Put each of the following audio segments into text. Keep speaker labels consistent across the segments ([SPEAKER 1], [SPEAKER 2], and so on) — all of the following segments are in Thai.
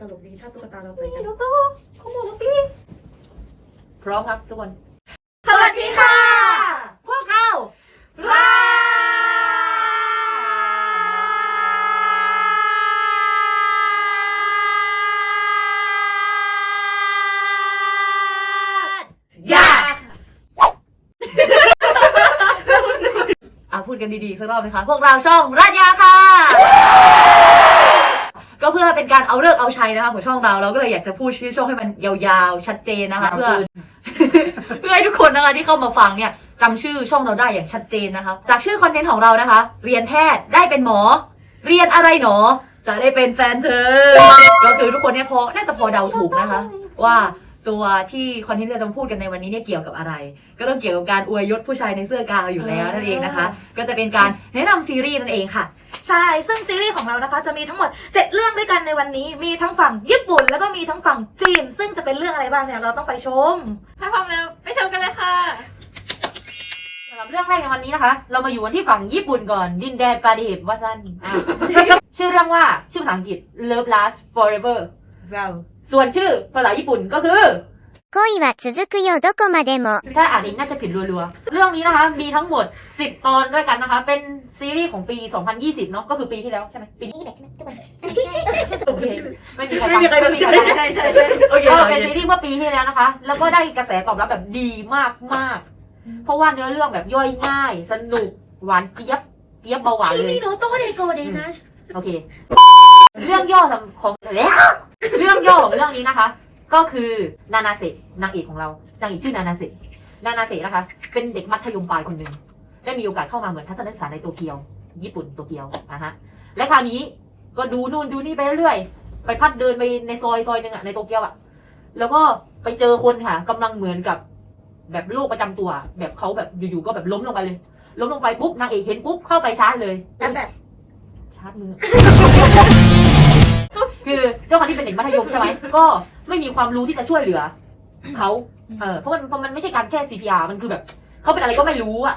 [SPEAKER 1] ตลกดีถ้าตุ๊กตาเราใส่กัน
[SPEAKER 2] พร้อมครับทุกคน
[SPEAKER 1] สวัสดีค่ะ
[SPEAKER 2] พวกเรา
[SPEAKER 1] รา
[SPEAKER 2] อยากอะพูดกันดีๆสักรอบไหมคะ พวกเราช่องรัตยาค่ะ ก็เพื่อเป็นการเอาเลิกษ์เอาชัยนะคะของช่องเราเราก็เลยอยากจะพูดชื่อช่องให้มันยาวๆชัดเจนนะคะ เพื่อ เพื่อให้ทุกคนนะคะที่เข้ามาฟังเนี่ยจำชื่อช่องเราได้อย่างชัดเจนนะคะ จากชื่อคอนเทนต์ของเรานะคะ เรียนแพทย์ได้เป็นหมอ เรียนอะไรหนอ จะได้เป็นแฟนเธอ ก็คือทุกคนเนี่ยพอน่าจะพอเดาถูกนะคะ ว่า ตัวที่คอนเทนต์ที่เราจะมาพูดกันในวันนี้เนี่ยเกี่ยวกับอะไร ก็ต้องเกี่ยวกับการอวยยศผู้ชายในเสื้อกาวอยู่แล้วนั่นเองนะคะ ก็จะเป็นการแนะนำซีรีส์นั่นเองค่ะ
[SPEAKER 1] ใช่ ซึ่งซีรีส์ของเรานะคะจะมีทั้งหมด 7 เรื่องด้วยกันในวันนี้ มีทั้งฝั่งญี่ปุ่น แล้วก็มีทั้งฝั่งจีน ซึ่งจะเป็นเรื่องอะไรบ้างเนี่ยเราต้องไปชม
[SPEAKER 3] ถ้าพร้อมแล้วไปชมกันเลยค่ะ
[SPEAKER 2] สำหรับเรื่องแรกในวันนี้นะคะ เรามาอยู่กันที่ฝั่งญี่ปุ่นก่อน ดินแดนปาดิบวาซันอะชื่อเรื่องว่าชื่อภาษาอังกฤษ Love Last Forever
[SPEAKER 1] เรา
[SPEAKER 2] ส่วนชื่อภาษาญี่ปุ่นก็คือ
[SPEAKER 4] 恋は続くよどこまでも
[SPEAKER 2] ถ้าอ่านเองน่าจะผิดรัวๆ เรื่องนี้นะคะ มีทั้งหมด 10 ตอนด้วยกันนะคะ เป็นซีรีส์ของปี 2020 เนาะ ก็คือปีที่แล้วใช่ไหมปีนี้โอเค ไม่มีใครฟัง
[SPEAKER 1] ไม่มีใครสนใจ
[SPEAKER 2] ไม่มีใคร
[SPEAKER 3] ใช่ใช่ใช่
[SPEAKER 1] โอเค
[SPEAKER 2] ก็
[SPEAKER 1] โอ
[SPEAKER 2] เป็น
[SPEAKER 1] เค
[SPEAKER 2] ซีรีส์เมื่อปีที่แล้วนะคะ แล้วก็ได้กระแสตอบรับแบบดีมากมากๆเพราะว่าเนื้อเรื่องแบบย่อยง่าย สนุก หวานเจี๊ยบ เจี๊ยบเบาหวานเลย
[SPEAKER 1] โนโตเดโกเดนะ
[SPEAKER 2] โอเค เรื่องย่อของเรื่องย่อของเรื่องนี้นะคะ ก็คือนานาเซะนางเอกของเรานางเอกชื่อนานาเซะนานาเซะนะคะ เป็นเด็กมัธยมปลายคนหนึ่งได้มีโอกาสเข้ามาเหมือนทัศนศึกษาในโตเกียว ญี่ปุ่นโตเกียวนะฮะและคราวนี้ก็ดูนู่นดูนี่ไปเรื่อยไปพัดเดินไปในซอยซอยหนึ่งอะในโตเกียวอะแล้วก็ไปเจอคนค่ะกำลังเหมือนกับแบบโรคประจำตัว แบบเขาแบบอยู่ๆก็แบบล้มลงไปเลย ล้มลงไปปุ๊บนางเอกเห็นปุ๊บเข้าไปชาร์จเลย
[SPEAKER 1] แบบแบบ
[SPEAKER 2] ชาร์จมือ คือด้วยความที่เป็นเด็กมัธยมใช่ไหม ก็ไม่มีความรู้ที่จะช่วยเหลือเขาเออเพราะมันเพราะมันไม่ใช่การแค่ CPR มันคือแบบเขาเป็นอะไรก็ไม่รู้อะ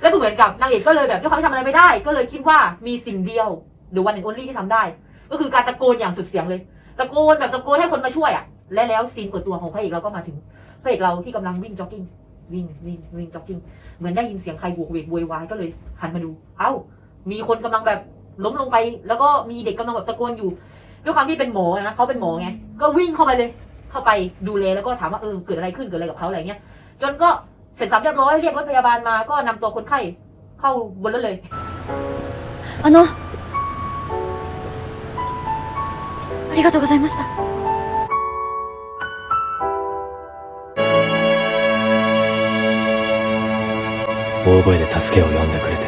[SPEAKER 2] แล้วก็เหมือนกับนางเอกก็เลยแบบด้วยความที่ทำอะไรไม่ได้ ก็เลยคิดว่ามีสิ่งเดียวหรือวันหนึ่ง only ที่ทำได้ ก็คือการตะโกนอย่างสุดเสียงเลย ตะโกนแบบตะโกนให้คนมาช่วยอะและแล้วซีนเปิดตัวของพระเอกเราก็มาถึงพระเอกเราที่กำลังวิ่งจ็อกกิ้งวิ่งวิ่งวิ่งจ็อกกิ้งเหมือนได้ยินเสียงใครโวกเวกโวยวายก็เลยหันมาดู เอ้า มีคนกำลังแบบ ล้มลงไป แล้วก็มีเด็กกำลังแบบตะโกนอยู่ ด้วยความที่เป็นหมอนะเขาเป็นหมอไง ก็วิ่งเข้าไปเลย เข้าไปดูแลแล้วก็ถามว่าเออเกิดอะไรขึ้นเกิดอะไรกับเขาอะไรเงี้ย จนก็เสร็จสับเรียบร้อยเรียกรถพยาบาลมาก็นำตัวคนไข้เข้าบนรถเลย
[SPEAKER 4] あのありがとうございました
[SPEAKER 5] 大声で助けを呼んでくれて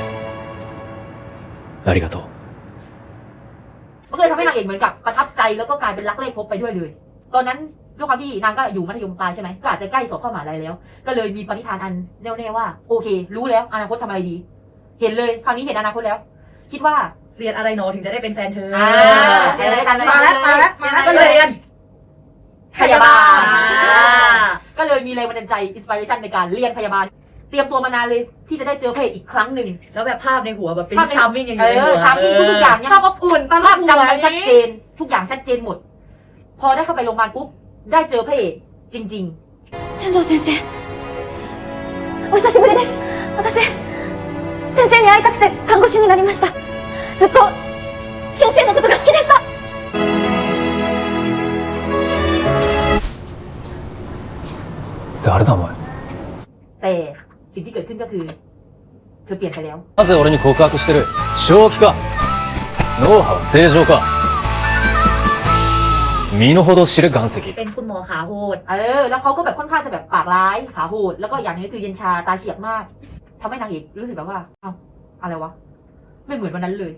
[SPEAKER 5] ありがとう
[SPEAKER 2] อกเหมือนกับประทับใจแล้วก็กลายเป็นรักเลขพบไปด้วยเลย ตอนนั้นด้วยความที่นางก็อยู่มัธยมปลายใช่ไหมก็อาจจะใกล้สอบเข้ามหาลัยแล้ว ก็เลยมีปณิธานอันแน่วแน่ว่าโอเค รู้แล้วอนาคตทำอะไรดี เห็นเลยคราวนี้เห็นอนาคตแล้ว คิดว่า
[SPEAKER 1] เรียนอะไรหนอถึงจะได้เป็นแฟนเธอ
[SPEAKER 2] อ่าเรียนอะไรกัน
[SPEAKER 1] มาแล้วมาแล้วมาแล้ว
[SPEAKER 2] ก็เลยเรียนพยาบาล
[SPEAKER 1] อ่า
[SPEAKER 2] ก็เลยมีแรงบันดาลใจอินสปิเรชันในการเรียนพยาบาล เตรียมตัวมานานเลยที่จะได้เจอพระเอกอีกครั้งหนึ่ง
[SPEAKER 1] แล้วแบบภาพในหัวแบบเป็น
[SPEAKER 2] ภาพใน
[SPEAKER 1] ชาร์มมิ่งอย่าง
[SPEAKER 2] เอ
[SPEAKER 1] เงี้ย
[SPEAKER 2] อชาร์มมิ่งทุกๆอย่างเนี่ย
[SPEAKER 1] ภาพอบอุ่นตลอ
[SPEAKER 2] ภา
[SPEAKER 1] ด
[SPEAKER 2] พ จำได้ชัดเจน ทุกอย่างชัดเจนหมด พอได้เข้าไปโรงพยาบาลปุ๊บ ได้เจอพระเอกจริง
[SPEAKER 4] 天童先生お久しぶりです私先生に会いたくて看護師になりましたずっと先生のことが好きでした
[SPEAKER 5] 誰だお前
[SPEAKER 2] ๆ แต่สิ่งที่เกิดขึ้นก็คือ เธอเปลี่ยนไปแล้ว
[SPEAKER 5] なぜ俺に告白してる正気か 脳波は正常か身の程知れ岩石
[SPEAKER 1] เป็นคุณหมอขาโหด
[SPEAKER 2] เออ แล้วเขาก็แบบค่อนข้างจะแบบปากร้ายขาโหด แล้วก็อย่างหนึงก็คือเย็นชาตาเฉียบมากทำให้นางเอกรู้สึกแบบว่า เอ้า อะไรวะ ไม่เหมือนวันนั้นเลย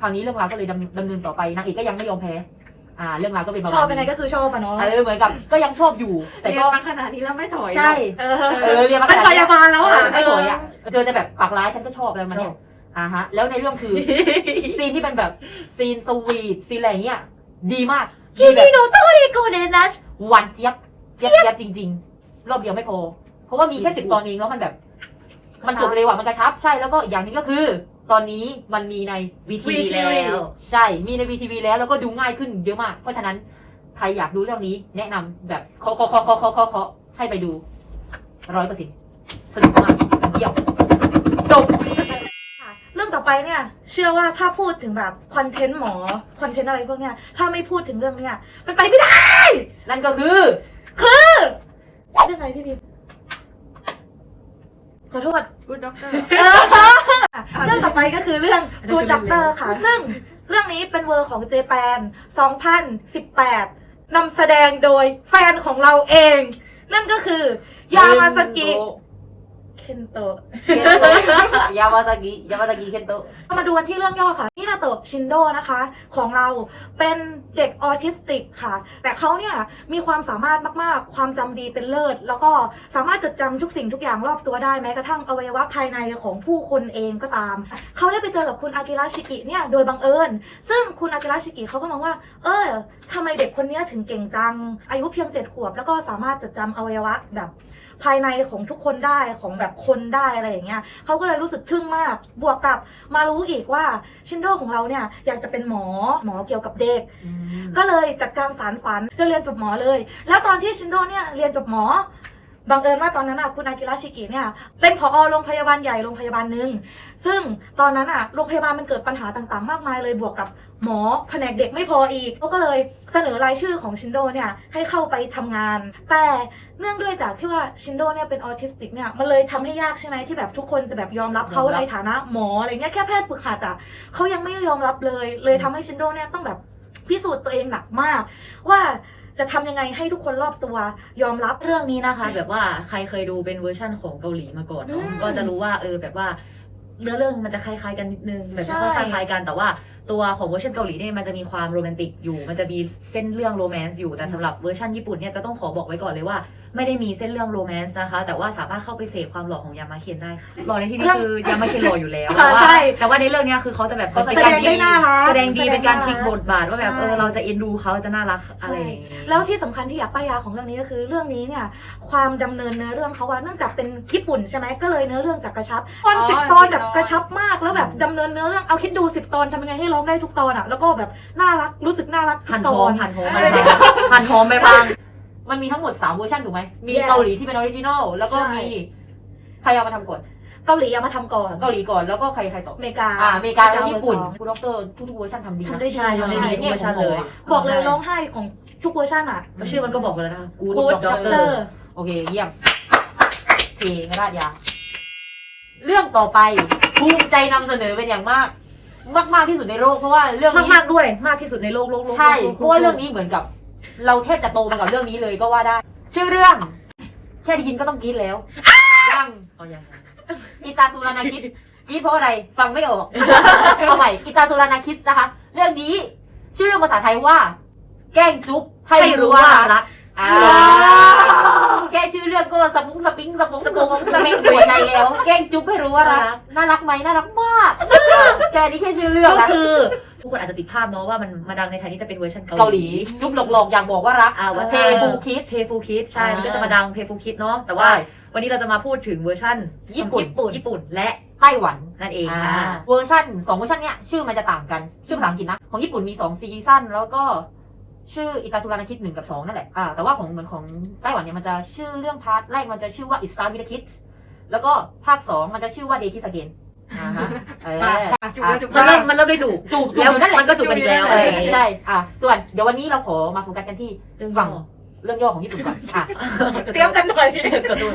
[SPEAKER 2] คราวนี้เรื่องราวก็เลยดำดำเนินต่อไป นางเอกก็ยังไม่ยอมแพ้ อ่า เรื่องราวก็เป็นประ
[SPEAKER 1] ช
[SPEAKER 2] มาณ
[SPEAKER 1] อบเป็นไง
[SPEAKER 2] นี้
[SPEAKER 1] ก็คือชอบอะเนาะ
[SPEAKER 2] เออ เหมือนกับ ก็ยังชอบอยู่ แต่
[SPEAKER 3] เรีย
[SPEAKER 2] ก็
[SPEAKER 3] นมาขนาดนี้แล้วไม่ถอย
[SPEAKER 2] ใช่
[SPEAKER 1] เอ
[SPEAKER 2] เออ เรียนมาข
[SPEAKER 1] เป็น
[SPEAKER 2] นาด
[SPEAKER 1] พ
[SPEAKER 2] นี้
[SPEAKER 1] ยาบาลแล้วอ่ะ
[SPEAKER 2] ไม่ถอยอ่ะ เจอแต่แบบปากร้ายฉันก็ชอบอะไรประมาณเนี้ยอ่ าฮะ แล้วในเรื่องคือ ซีนที่เป็นแบบซีนสวีทซีนอะไรอย่างเงี้ยดีมาก
[SPEAKER 1] คิมิโนโตเดโกเดนะ
[SPEAKER 2] หวานเจี๊ยบเจี๊ยบเจี๊ยบจริง ๆ รอบเดียวไม่พอ เพราะว่ามีแค่สิบตอนเองแล้วมันแบบ มันจบเร็วอะมันกระชับใช่แล้วก็อีกอย่างหนึงก็คือ ตอนนี้มันมีใน
[SPEAKER 1] วีทีแล้ว
[SPEAKER 2] ใช่มีในวีทีวีแล้วแล้วก็ดูง่ายขึ้นเยอะมาก เพราะฉะนั้นใครอยากดูเรื่องนี้ แนะนำแบบเคาะเคาะเคาะเคาะเคาะเคาะเคาะให้ไปดูร้อยเปอร์เซ็นต์สนุกมากเยี่ยมจบ
[SPEAKER 1] ค่ะเรื่องต่อไปเนี่ย เชื่อว่าถ้าพูดถึงแบบคอนเทนต์หมอคอนเทนต์อะไรพวกเนี้ย ถ้าไม่พูดถึงเรื่องเนี้ยมันไปไม่ได้
[SPEAKER 2] นั่นก็คือ
[SPEAKER 1] เรื่องอะไรพี่พิมขอโทษ
[SPEAKER 3] กูด็อกเตอร์
[SPEAKER 1] เรื่องต่อไปก็คือเรื่อง Good Doctor ค่ะ ซึ่งเรื่องนี้เป็นเวอร์ของเจแปน 2018นำแสดงโดยแฟนของเราเอง นั่นก็คือยามาสกิเค นโตะ
[SPEAKER 2] เคนโตะยามาซากิยามาซากิเคนโตะ
[SPEAKER 1] เรามาดูกันที่เรื่องย่อค่ะมินาโตะชินโดนะคะ ของเราเป็นเด็กออทิสติกค่ะ แต่เขาเนี่ยมีความสามารถมากๆ ความจำดีเป็นเลิศ แล้วก็สามารถจดจำทุกสิ่งทุกอย่างรอบตัวได้แม้กระทั่งอวัยวะภายในของผู้คนเองก็ตาม เขาได้ไปเจอกับคุณอากิระชิกิเนี่ยโดยบังเอิญ ซึ่งคุณอากิระชิกิเขาก็มองว่า เออทำไมเด็กคนเนี้ยถึงเก่งจัง อายุเพียงเจ็ดขวบ แล้วก็สามารถจดจำอวัยวะแบบ ภายในของทุกคนได้ของแบบคนได้อะไรอย่างเงี้ยเขาก็เลยรู้สึกทึ่งมาก บวกกับมารู้อีกว่าชินโดของเราเนี่ยอยากจะเป็นหมอหมอเกี่ยวกับเด็ก ก็เลยจัดการสารฝันจะเรียนจบหมอเลย แล้วตอนที่ชินโดเนี่ยเรียนจบหมอบังเอิญว่าตอนนั้นอะคุณอากิระชิกิเนี่ยเป็นผอโรงพยาบาลใหญ่โรงพยาบาลหนึ่งซึ่งตอนนั้นอะโรงพยาบาลมันเกิดปัญหาต่างๆ มากมายเลยบวกกับ หมอแผนกเด็กไม่พออีกเขาก็เลยเสนอรายชื่อของชินโดเนี่ยให้เข้าไปทำงาน แต่เนื่องด้วยจากที่ว่าชินโดเนี่ยเป็นออทิสติกเนี่ยมันเลยทำให้ยากใช่ไหมที่แบบทุกคนจะแบบยอมรับเขา
[SPEAKER 2] ยอมรับ
[SPEAKER 1] ในฐานะหมออะไรเงี้ยแค่แพทย์ฝึกหัดอะเขายังไม่ยอมรับเลย เลยทำให้ชินโดเนี่ยต้องแบบพิสูจน์ตัวเองหนักมาก ว่าจะทำยังไงให้ทุกคนรอบตัวยอมรับ
[SPEAKER 6] เรื่องนี้นะคะ แบบว่าใครเคยดูเป็นเวอร์ชั่นของเกาหลีมาก่อนเนาะ
[SPEAKER 1] อืม
[SPEAKER 6] ก็จะรู้ว่าเออแบบว่า เนื้อเรื่องมันจะคล้ายๆกันนิดนึงแบบจะค่อนข้างคล้ายกันแต่ว่าตัวของเวอร์ชันเกาหลีเนี่ยมันจะมีความโรแมนติกอยู่ มันจะมีเส้นเรื่องโรแมนต์อยู่แต่สำหรับเวอร์ชันญี่ปุ่นเนี่ยจะต้องขอบอกไว้ก่อนเลยว่า ไม่ได้มีเส้นเรื่องโรแมนต์นะคะ แต่ว่าสามารถเข้าไปเสพความหล่อของยามาเคนได้ค่ะหล่อในที่นี้คือยามาเคนหล่ออยู่แล้ว
[SPEAKER 1] อ่า
[SPEAKER 6] แต่ว่า
[SPEAKER 1] ใช่
[SPEAKER 6] แต่ว่าในเรื่องเนี้ยคือเขาจะแบบ
[SPEAKER 2] เขา
[SPEAKER 1] แสดงได้น่ารัก
[SPEAKER 6] แสดงดีเป็นการพลิกบทบาทว่าแบบ
[SPEAKER 1] ใช่
[SPEAKER 6] เออเราจะเอ็นดูเขาจะน่ารักอะไรอย่างงี้
[SPEAKER 1] แล้วที่สำคัญที่อยากป้ายยาของเรื่องนี้ก็คือเรื่องนี้เนี่ยความดำเนินเนื้อเรื่องเขาว่าเนื่องจากเป็นญี่ปุ่นใช่ไหมก็เลยเนื้อเรื่องจากกระชับตอน
[SPEAKER 3] อ๋อ
[SPEAKER 1] สิบตอน
[SPEAKER 3] 10
[SPEAKER 1] แบบกระชับมากแล้วแบบดำเนินเนื้อเรื่องเอาคิดดูสิบตอนทำยังไงให้ร้องได้ทุกตอนอะแล้วก็แบบน่ารักรู้สึกน่ารักทุ
[SPEAKER 6] หั
[SPEAKER 1] ก
[SPEAKER 6] น
[SPEAKER 1] ต
[SPEAKER 6] ห
[SPEAKER 1] อ
[SPEAKER 6] อม
[SPEAKER 1] น
[SPEAKER 6] หันหอมไปบ้างหันหอมไปบ้าง
[SPEAKER 2] มันมีทั้งหมด3เวอร์ชันถูกไหมมี
[SPEAKER 1] Yes
[SPEAKER 2] เกาหลีที่เป็นออริจินอลแล้วก็
[SPEAKER 1] ใช่
[SPEAKER 2] มีใครเอามาทำก่อน
[SPEAKER 1] เกาหลีเอามาทำก่อน
[SPEAKER 2] เกาหลีก่อนแล้วก็ใครใครต่อ
[SPEAKER 1] อเมริกา
[SPEAKER 2] อ่าอเมริกาแล้วญี่ปุ่น
[SPEAKER 1] เวอร์สอง
[SPEAKER 2] คุณด็อกเตอร์ทุกๆเวอร์ชันทำดีนะ
[SPEAKER 1] ทำได้ดี
[SPEAKER 6] ใช่ทำได้ดี
[SPEAKER 2] เนี่ย
[SPEAKER 6] เวอร์ชันเลย
[SPEAKER 1] บอกเลยร้องไห้ของทุกเวอร์ชันอะ
[SPEAKER 6] ชื่อมันก็บอกไปแล้วนะคะ Good
[SPEAKER 1] Good
[SPEAKER 6] Doctor
[SPEAKER 1] Doctor
[SPEAKER 2] โอเคเยี่ยมโอเคงราดยา เรื่องต่อไปภูมิใจนำเสนอเป็นอย่างมาก มากมากๆที่สุดในโลกเพราะว่าเรื่อง
[SPEAKER 6] มาก
[SPEAKER 2] นี้
[SPEAKER 6] มากๆด้วยมากที่สุดในโลกโลกโลก
[SPEAKER 2] ใช่
[SPEAKER 6] โลก
[SPEAKER 2] เพราะว่าเรื่องนี้เหมือนกับ เราแทบจะโตมากับเรื่องนี้เลยก็ว่าได้ ชื่อเรื่อง แค่ได้ยินก็ต้องกรี๊ดแล้ว ยัง
[SPEAKER 6] เอาอย่างไร
[SPEAKER 2] อิตาซูรานาคิดกรี๊ดเพราะอะไร ฟังไม่ออก เอาใหม่อิตาซูรานาคิดนะคะ เรื่องนี้ ชื่อเรื่องภาษาไทยว่า แกล้งจุ๊บให้
[SPEAKER 6] ให้
[SPEAKER 2] รู้
[SPEAKER 6] รู้
[SPEAKER 2] ว่า
[SPEAKER 6] ว่า
[SPEAKER 2] รัก
[SPEAKER 6] รัก
[SPEAKER 2] อ่าแค่ชื่อเรื่องก็สปุ้งสปิงสปุ้ง
[SPEAKER 6] สปุ้งสปิง
[SPEAKER 2] หัวใจแล้ว แกล้งจุ๊บให้รู้ว่ารักน่ารักไหมน่ารักมากอ่าแค่นี้แค่ชื่อเรื่อง
[SPEAKER 6] ก็
[SPEAKER 2] นะ
[SPEAKER 6] คือ ทุกคนอาจจะติดภาพเนาะว่ามันมาดังในไทยนี่จะเป็นเวอร์ชัน
[SPEAKER 2] เกาหลี จุ๊บหลอกๆ อยากบอกว่ารัก
[SPEAKER 6] อ่าว่า
[SPEAKER 2] เทฟูคิด
[SPEAKER 6] เพฟูคิดใช่
[SPEAKER 2] อ่ามั
[SPEAKER 6] มันก็จะมาดังเพฟูคิดเนาะแต่ว่า
[SPEAKER 2] ใช่
[SPEAKER 6] วันนี้เราจะมาพูดถึงเวอร์ชัน
[SPEAKER 2] ญี่ปุ่น
[SPEAKER 6] ญี่ปุ่นและ
[SPEAKER 2] ไต้หวัน
[SPEAKER 6] นั่นเอง
[SPEAKER 2] อ่า
[SPEAKER 6] ค่ะ
[SPEAKER 2] เวอร์ชันสองเวอร์ชันเนี้ยชื่อมันจะต่างกัน ชื่อภาษาอังกฤษนะ ของญี่ปุ่นมีสองซีซั่นแล้วก็ ชื่ออิตาสุรานาคิดหนึ่งกับสองนั่นแหละอ่าแต่ว่าของเหมือนของไต้หวันเนี่ยมันจะชื่อเรื่องพาร์ทแรกมันจะชื่อว่า It Start with the Kids แล้วก็ภาคสองมันจะชื่อว่า Day Kiss Again อ่าฮะเออ
[SPEAKER 3] จุกแล้วจุก
[SPEAKER 6] มัน
[SPEAKER 3] แล้
[SPEAKER 6] เริ่
[SPEAKER 3] ว
[SPEAKER 6] มมันเริ่มได้จูบ
[SPEAKER 2] จูบจูบ
[SPEAKER 6] แล้ว
[SPEAKER 2] อยู่นั่นแหละ
[SPEAKER 6] มันก็จูบกันอีกแล้ว
[SPEAKER 2] เอ
[SPEAKER 6] อะไร
[SPEAKER 2] อ
[SPEAKER 6] อย่างงี้
[SPEAKER 2] ใช่อะส่วนเดี๋ยววันนี้เราขอมาโฟกัสกันที่
[SPEAKER 6] เรื่อง
[SPEAKER 2] ฝั่ง
[SPEAKER 6] ย่อ
[SPEAKER 2] เรื่องย่อของญี่ปุ่นก่อนอะ
[SPEAKER 1] เตรียมกันหน่อย
[SPEAKER 6] กระตุ้น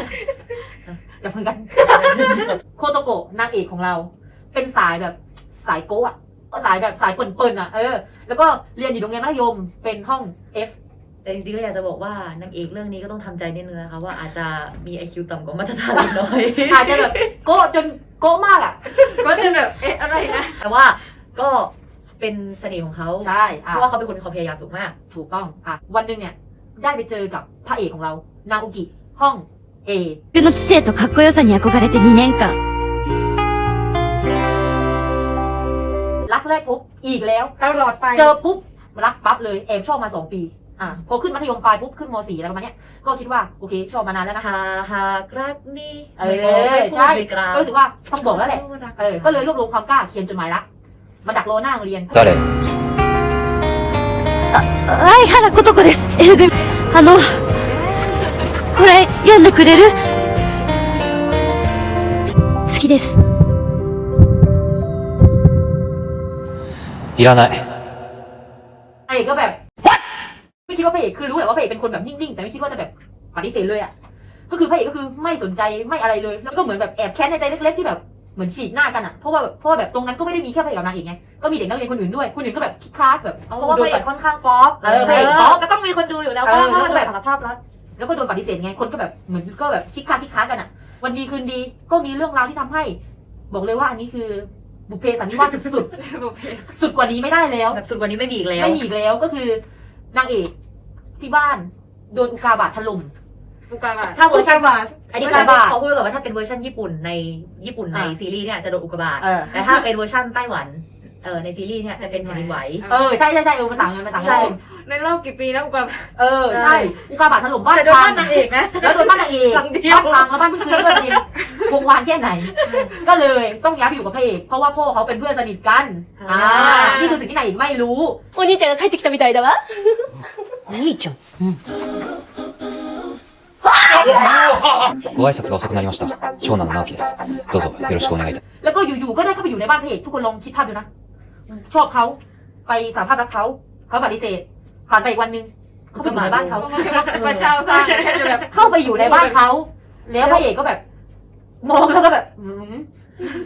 [SPEAKER 2] จะพึ่งกันโคโตโกะนางเอกของเรา เป็นสายแบบสายโก้อะสายแบบสายเปิ่นๆอะเออแล้วก็เรียนอยู่โรงเรียนมัธยมเป็นห้อง F
[SPEAKER 6] แต่จริงๆก็อยากจะบอกว่านางเอกเรื่องนี้ก็ต้องทำใจนิดนึงนะคะว่าอาจจะมี IQ ต่ำกว่ามาตรฐานเล็กน้อย
[SPEAKER 2] อาจจะแบบโก้จนโก้มากอะ
[SPEAKER 3] ก็จะแบบ เอ๊ะ อะไรนะ
[SPEAKER 6] แต่ว่าก็เป็นเสน่ห์ของเขา
[SPEAKER 2] ใช่
[SPEAKER 6] เพ
[SPEAKER 2] อ่ะ
[SPEAKER 6] ราะว่าเขาเป็นคนมีความพยายามสูงมาก
[SPEAKER 2] ถูกต้องอ่ะวันหนึ่งเนี่ย ได้ไปเจอกับพระเอกของเรา นาอุกิ ห้อง A
[SPEAKER 4] 僕の知性とかっこよさに憧れて2年間
[SPEAKER 2] รักแรกพบอีกแล้ว
[SPEAKER 1] ตลอดไป
[SPEAKER 2] เจอปุ๊บรักปั๊บเลยแอบชอบมาสองปี อ่ะพอขึ้นมัธยมปลายปุ๊บขึ้นมสี่อะไรประมาณเนี้ยก็คิดว่าโอเคชอบมานานแล้วนะ
[SPEAKER 6] หาหากรักนี่
[SPEAKER 2] เออ
[SPEAKER 6] ไม่บอกไม่พูด
[SPEAKER 2] ใช่
[SPEAKER 6] ไม่กล่าว
[SPEAKER 2] ก็รู้สึกว่าต้องบอกแล้วแหละ เออ ก็เลยรวบรวมความกล้าเขียนจดหมายรัก มาดักรอหน้าโรงเรียน
[SPEAKER 5] 誰
[SPEAKER 4] 相原琴子です F 組あのこれ読んでくれる好きです
[SPEAKER 5] いらない。
[SPEAKER 2] ไอ้ก็แบบ ไม่คิ ดว่าพระเอกคือรู้แหละว่าพระเอกเป็นคนแบบนิ่งๆ แต่ไม่คิดว่าจะแบบปฏิเสธเลยอะ ก็คือพระเอกก็คือไม่สนใจไม่อะไรเลย แล้วก็เหมือนแบบแอบแค้นในใจเล็กๆที่แบบเหมือนฉีกหน้ากันอะ เพราะว่าแบบเพราะว่าแบบตรงนั้นก็ไม่ได้มีแค่พระเอกกับนางเอกไง ก็มีเด็กนักเรียนคนอื่นด้วย คนอื่นก็แบบคิกคักแบบเอา
[SPEAKER 1] เพราะว่า
[SPEAKER 2] โด
[SPEAKER 1] พ
[SPEAKER 2] น
[SPEAKER 1] ระเอ
[SPEAKER 2] ปั
[SPEAKER 1] ก
[SPEAKER 2] ด
[SPEAKER 1] ค่อนข้างป๊อป
[SPEAKER 2] เออพระเอกป๊อป
[SPEAKER 1] ก็ต้องมีคนดูอยู่แล้ว
[SPEAKER 2] เอ
[SPEAKER 1] เพ
[SPEAKER 2] อ
[SPEAKER 1] ราะว่า
[SPEAKER 2] แล้วก็
[SPEAKER 1] มัน
[SPEAKER 2] แบ
[SPEAKER 1] แบบบสารภาพรัก
[SPEAKER 2] แล้วก็โดนปฏิเสธไง คนก็แบบเหมือนก็แบบคิกคักคิกคักกันอะ วันดีคืนดีก็มีเรื่องราวที่ทำให้ บอกเลยว่าอันนี้คือบุพเพสันนิวาสสุด
[SPEAKER 3] บุพเพ
[SPEAKER 2] ๆสุดกว่านี้ไม่ได้แล้ว
[SPEAKER 6] แบบสุดกว่านี้ไม่มีอีกแล้ว
[SPEAKER 2] ไม่มีอีกแล้วก็คือนางเอก ที่บ้านโดนอุกาบาตถล่ม
[SPEAKER 3] อุกาบาต
[SPEAKER 6] ถ้าเวอร์ชัน
[SPEAKER 1] บาท
[SPEAKER 6] อันนี้
[SPEAKER 2] อุกาบาต
[SPEAKER 6] เขาพูดไว้ก่อนว่าถ้าเป็นเวอร์ชันญี่ปุ่นในญี่ปุ่นใน
[SPEAKER 2] อ่ะ
[SPEAKER 6] ซีรีส์เนี่ยจะโดนอุกกาบาต
[SPEAKER 2] เออ
[SPEAKER 6] แต่ถ้าเป็นเวอร์ชันไต้หวันเออในซีรีส์เนี่ยจะเป็นแผ่นดินไหว
[SPEAKER 2] เออใช่ใช่ใช่เออมันต่างกันมันต่างกั
[SPEAKER 6] ใช่
[SPEAKER 2] น
[SPEAKER 3] ในรอบกี่ปีแล้วอุกาบาต
[SPEAKER 2] เออใช่อุกาบาตถล่มบ้าน
[SPEAKER 1] แต่โดน
[SPEAKER 2] พั
[SPEAKER 1] บ้าง นนางเอกนะ
[SPEAKER 2] แล้วโดนบ้านนางเอก
[SPEAKER 1] หลังเดียว
[SPEAKER 2] บ้านพังแล้วบ้านเพิ่งซื้อด้วยจริงวงวานแค่ไหน ก็เลยต้องย้ายไปอยู่กับพระเอกเพราะว่าพ่อเขาเป็นเพื่อนสนิทกันอ่านี่คือสิ่งที่นางเอกไม่รู้
[SPEAKER 4] お兄ちゃんが帰ってきたみたいだわお 兄ちゃん
[SPEAKER 5] ご挨拶が遅くなりました。長男の直樹です。どうぞよろしくお願いいたします。
[SPEAKER 2] แล้วก็อยู่ๆก็ได้เข้าไปอยู่ในบ้านพระเอกทุกคนลองคิดภาพดูนะ ชอบเขาไปสารภาพรักเขาเขาปฏิเสธผ่านไปอีกวันหนึงเข้าไปอยู่ในบ้านเขา
[SPEAKER 3] ก็ไม่ใช่ว่าพระเจ้าสร้างแค่จะแบบ
[SPEAKER 2] เข้าไปอยู่ในบ้านเขาแล้วพระเอกก็แบบ มองแล้วก็แบบอืม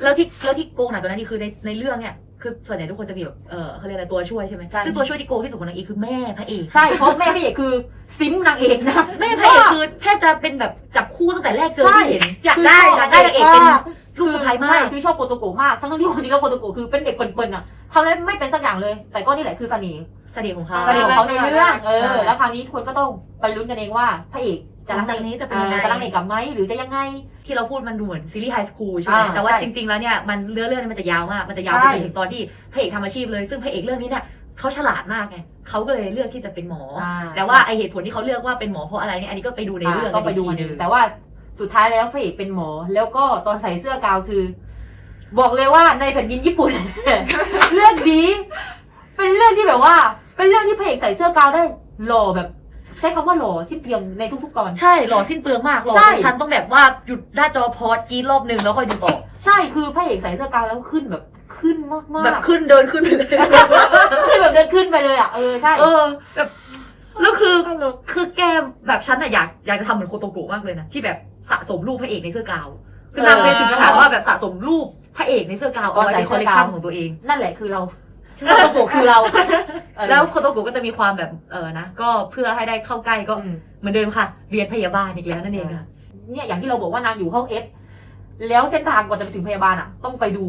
[SPEAKER 6] แล้วที่แล้วที่โกงหนักกว่านั้นนี่คือในในเรื่องเนี่ย คือส่วนใหญ่ทุกคนจะมีแบบเออเขาเรียกอะไรตัวช่วยใช่ไหมซึ่งตัวช่วยที่โกงที่สุดของนางเอกคือแม่พระเอก
[SPEAKER 2] ใช่เพราะแม่พระเอกคือซิมนางเอกนะ
[SPEAKER 6] แม่พระเอกคือแทบจะเป็นแบบจับคู่ตั้งแต่แรกเจอ
[SPEAKER 2] ใช่
[SPEAKER 6] ที่เห็น
[SPEAKER 1] อยากได้
[SPEAKER 6] อยากได้นางเอกเป็นลูกสุดท้ายมา
[SPEAKER 2] ใช่
[SPEAKER 6] ก
[SPEAKER 2] คือชอบโคโตโกะมาก ทั้งๆที่คนจริงแล้วโคโตโกะคือเป็นเด็กเปิ่นๆอะทำอะไรไม่เป็นสักอย่างเลย แต่ก็นี่แหละคือเสน่ห์
[SPEAKER 6] เสน่ห์ของเขา
[SPEAKER 2] เสน่ห์ของเขาในเรื่อง เอ
[SPEAKER 6] ใช่
[SPEAKER 2] อ แล้วคราวนี้ทุกคนก็ต้องไปลุ้นกันเองว่าพระเอก จะรัก
[SPEAKER 1] หลังจากนี้จะเป็นยังไง
[SPEAKER 2] ออจะรักเอกกลับไหมหรือจะยังไง
[SPEAKER 6] ที่เราพูดมันดูเหมือนซีรีส์ไฮสคูลใช่ไหม
[SPEAKER 2] อ่า
[SPEAKER 6] แต่ว่า
[SPEAKER 2] ใช่
[SPEAKER 6] จริง ๆ แล้วเนี่ยมันเรื่องเรื่องนี้มันจะยาวมาก มันจะยาว
[SPEAKER 2] ใช่
[SPEAKER 6] ไปถึงตอนที่พระเอกทำอาชีพเลยซึ่งพระเอกเรื่องนี้เนี่ยเขาฉลาดมากไงเขาก็เลยเลือกที่จะเป็นหมออ
[SPEAKER 2] อ่า
[SPEAKER 6] แต่ว่าไอเหตุผลที่เขาเลือกว่าเป็นหมอเพราะอะไรเนี่ยอันนี้ก็ไปดูในเรื่อง
[SPEAKER 2] ก็ไปดู
[SPEAKER 6] กั
[SPEAKER 2] กันน
[SPEAKER 6] อี
[SPEAKER 2] ดู
[SPEAKER 6] กทีห
[SPEAKER 2] แต่ว่าสุดท้ายแล้วพระเอกเป็นหมอ แล้วก็ตอนใส่เสื้อกาวคือ บอกเลยว่าในแผ่นดินญี่ปุ่น เรื่องนี้เป็นเรื่องที่แบบว่า เป็นเรื่องที่พระเอกใส่เสื้อกาวได้หล่อแบบ ใช้คำว่าหล่อสิ้นเปลืองในทุกๆตอน
[SPEAKER 6] ใช่หล่อสิ้นเปลืองมากหล่อ
[SPEAKER 2] ใช่
[SPEAKER 6] จนฉันต้องแบบว่าหยุดหน้าจอพอดกรีดรอบหนึ่งแล้วค่อยดูต่อ
[SPEAKER 2] ใช่คือพระเอกใส่เสื้อกาวแล้วขึ้นแบบขึ้นมากๆ
[SPEAKER 6] แบบขึ้นเดินขึ้นไปเลย
[SPEAKER 2] ขึ้นแบบเดินขึ้นไปเลยอะเออใช่
[SPEAKER 6] เออแบบแล้วคือคือแกแบบฉันอะอยากอยากจะทำเหมือนโคโตโกะมากเลยนะที่แบบสะสมรูปพระเอกในเสื้อกาวคือนางเป็นถึงขนาดว่าแบบสะสมรูปพระเอกในเสื้อกาวเอาไว้ในคอลเลกชันของตัวเอง
[SPEAKER 2] นั่นแหละคือเรา โคโตโกะคือเราเออ
[SPEAKER 6] แล้วโคโตโกะก็จะมีความแบบเออนะก็เพื่อให้ได้เข้าใกล้ก็
[SPEAKER 2] อืม
[SPEAKER 6] เหมือนเดิมค่ะ เรียนพยาบาลอีกแล้วนั่นเองค่ะ
[SPEAKER 2] เนี่ยอย่างที่เราบอกว่านางอยู่ห้องเอฟแล้วเส้นทางก่อนจะไปถึงพยาบาลอะ ต้องไปดู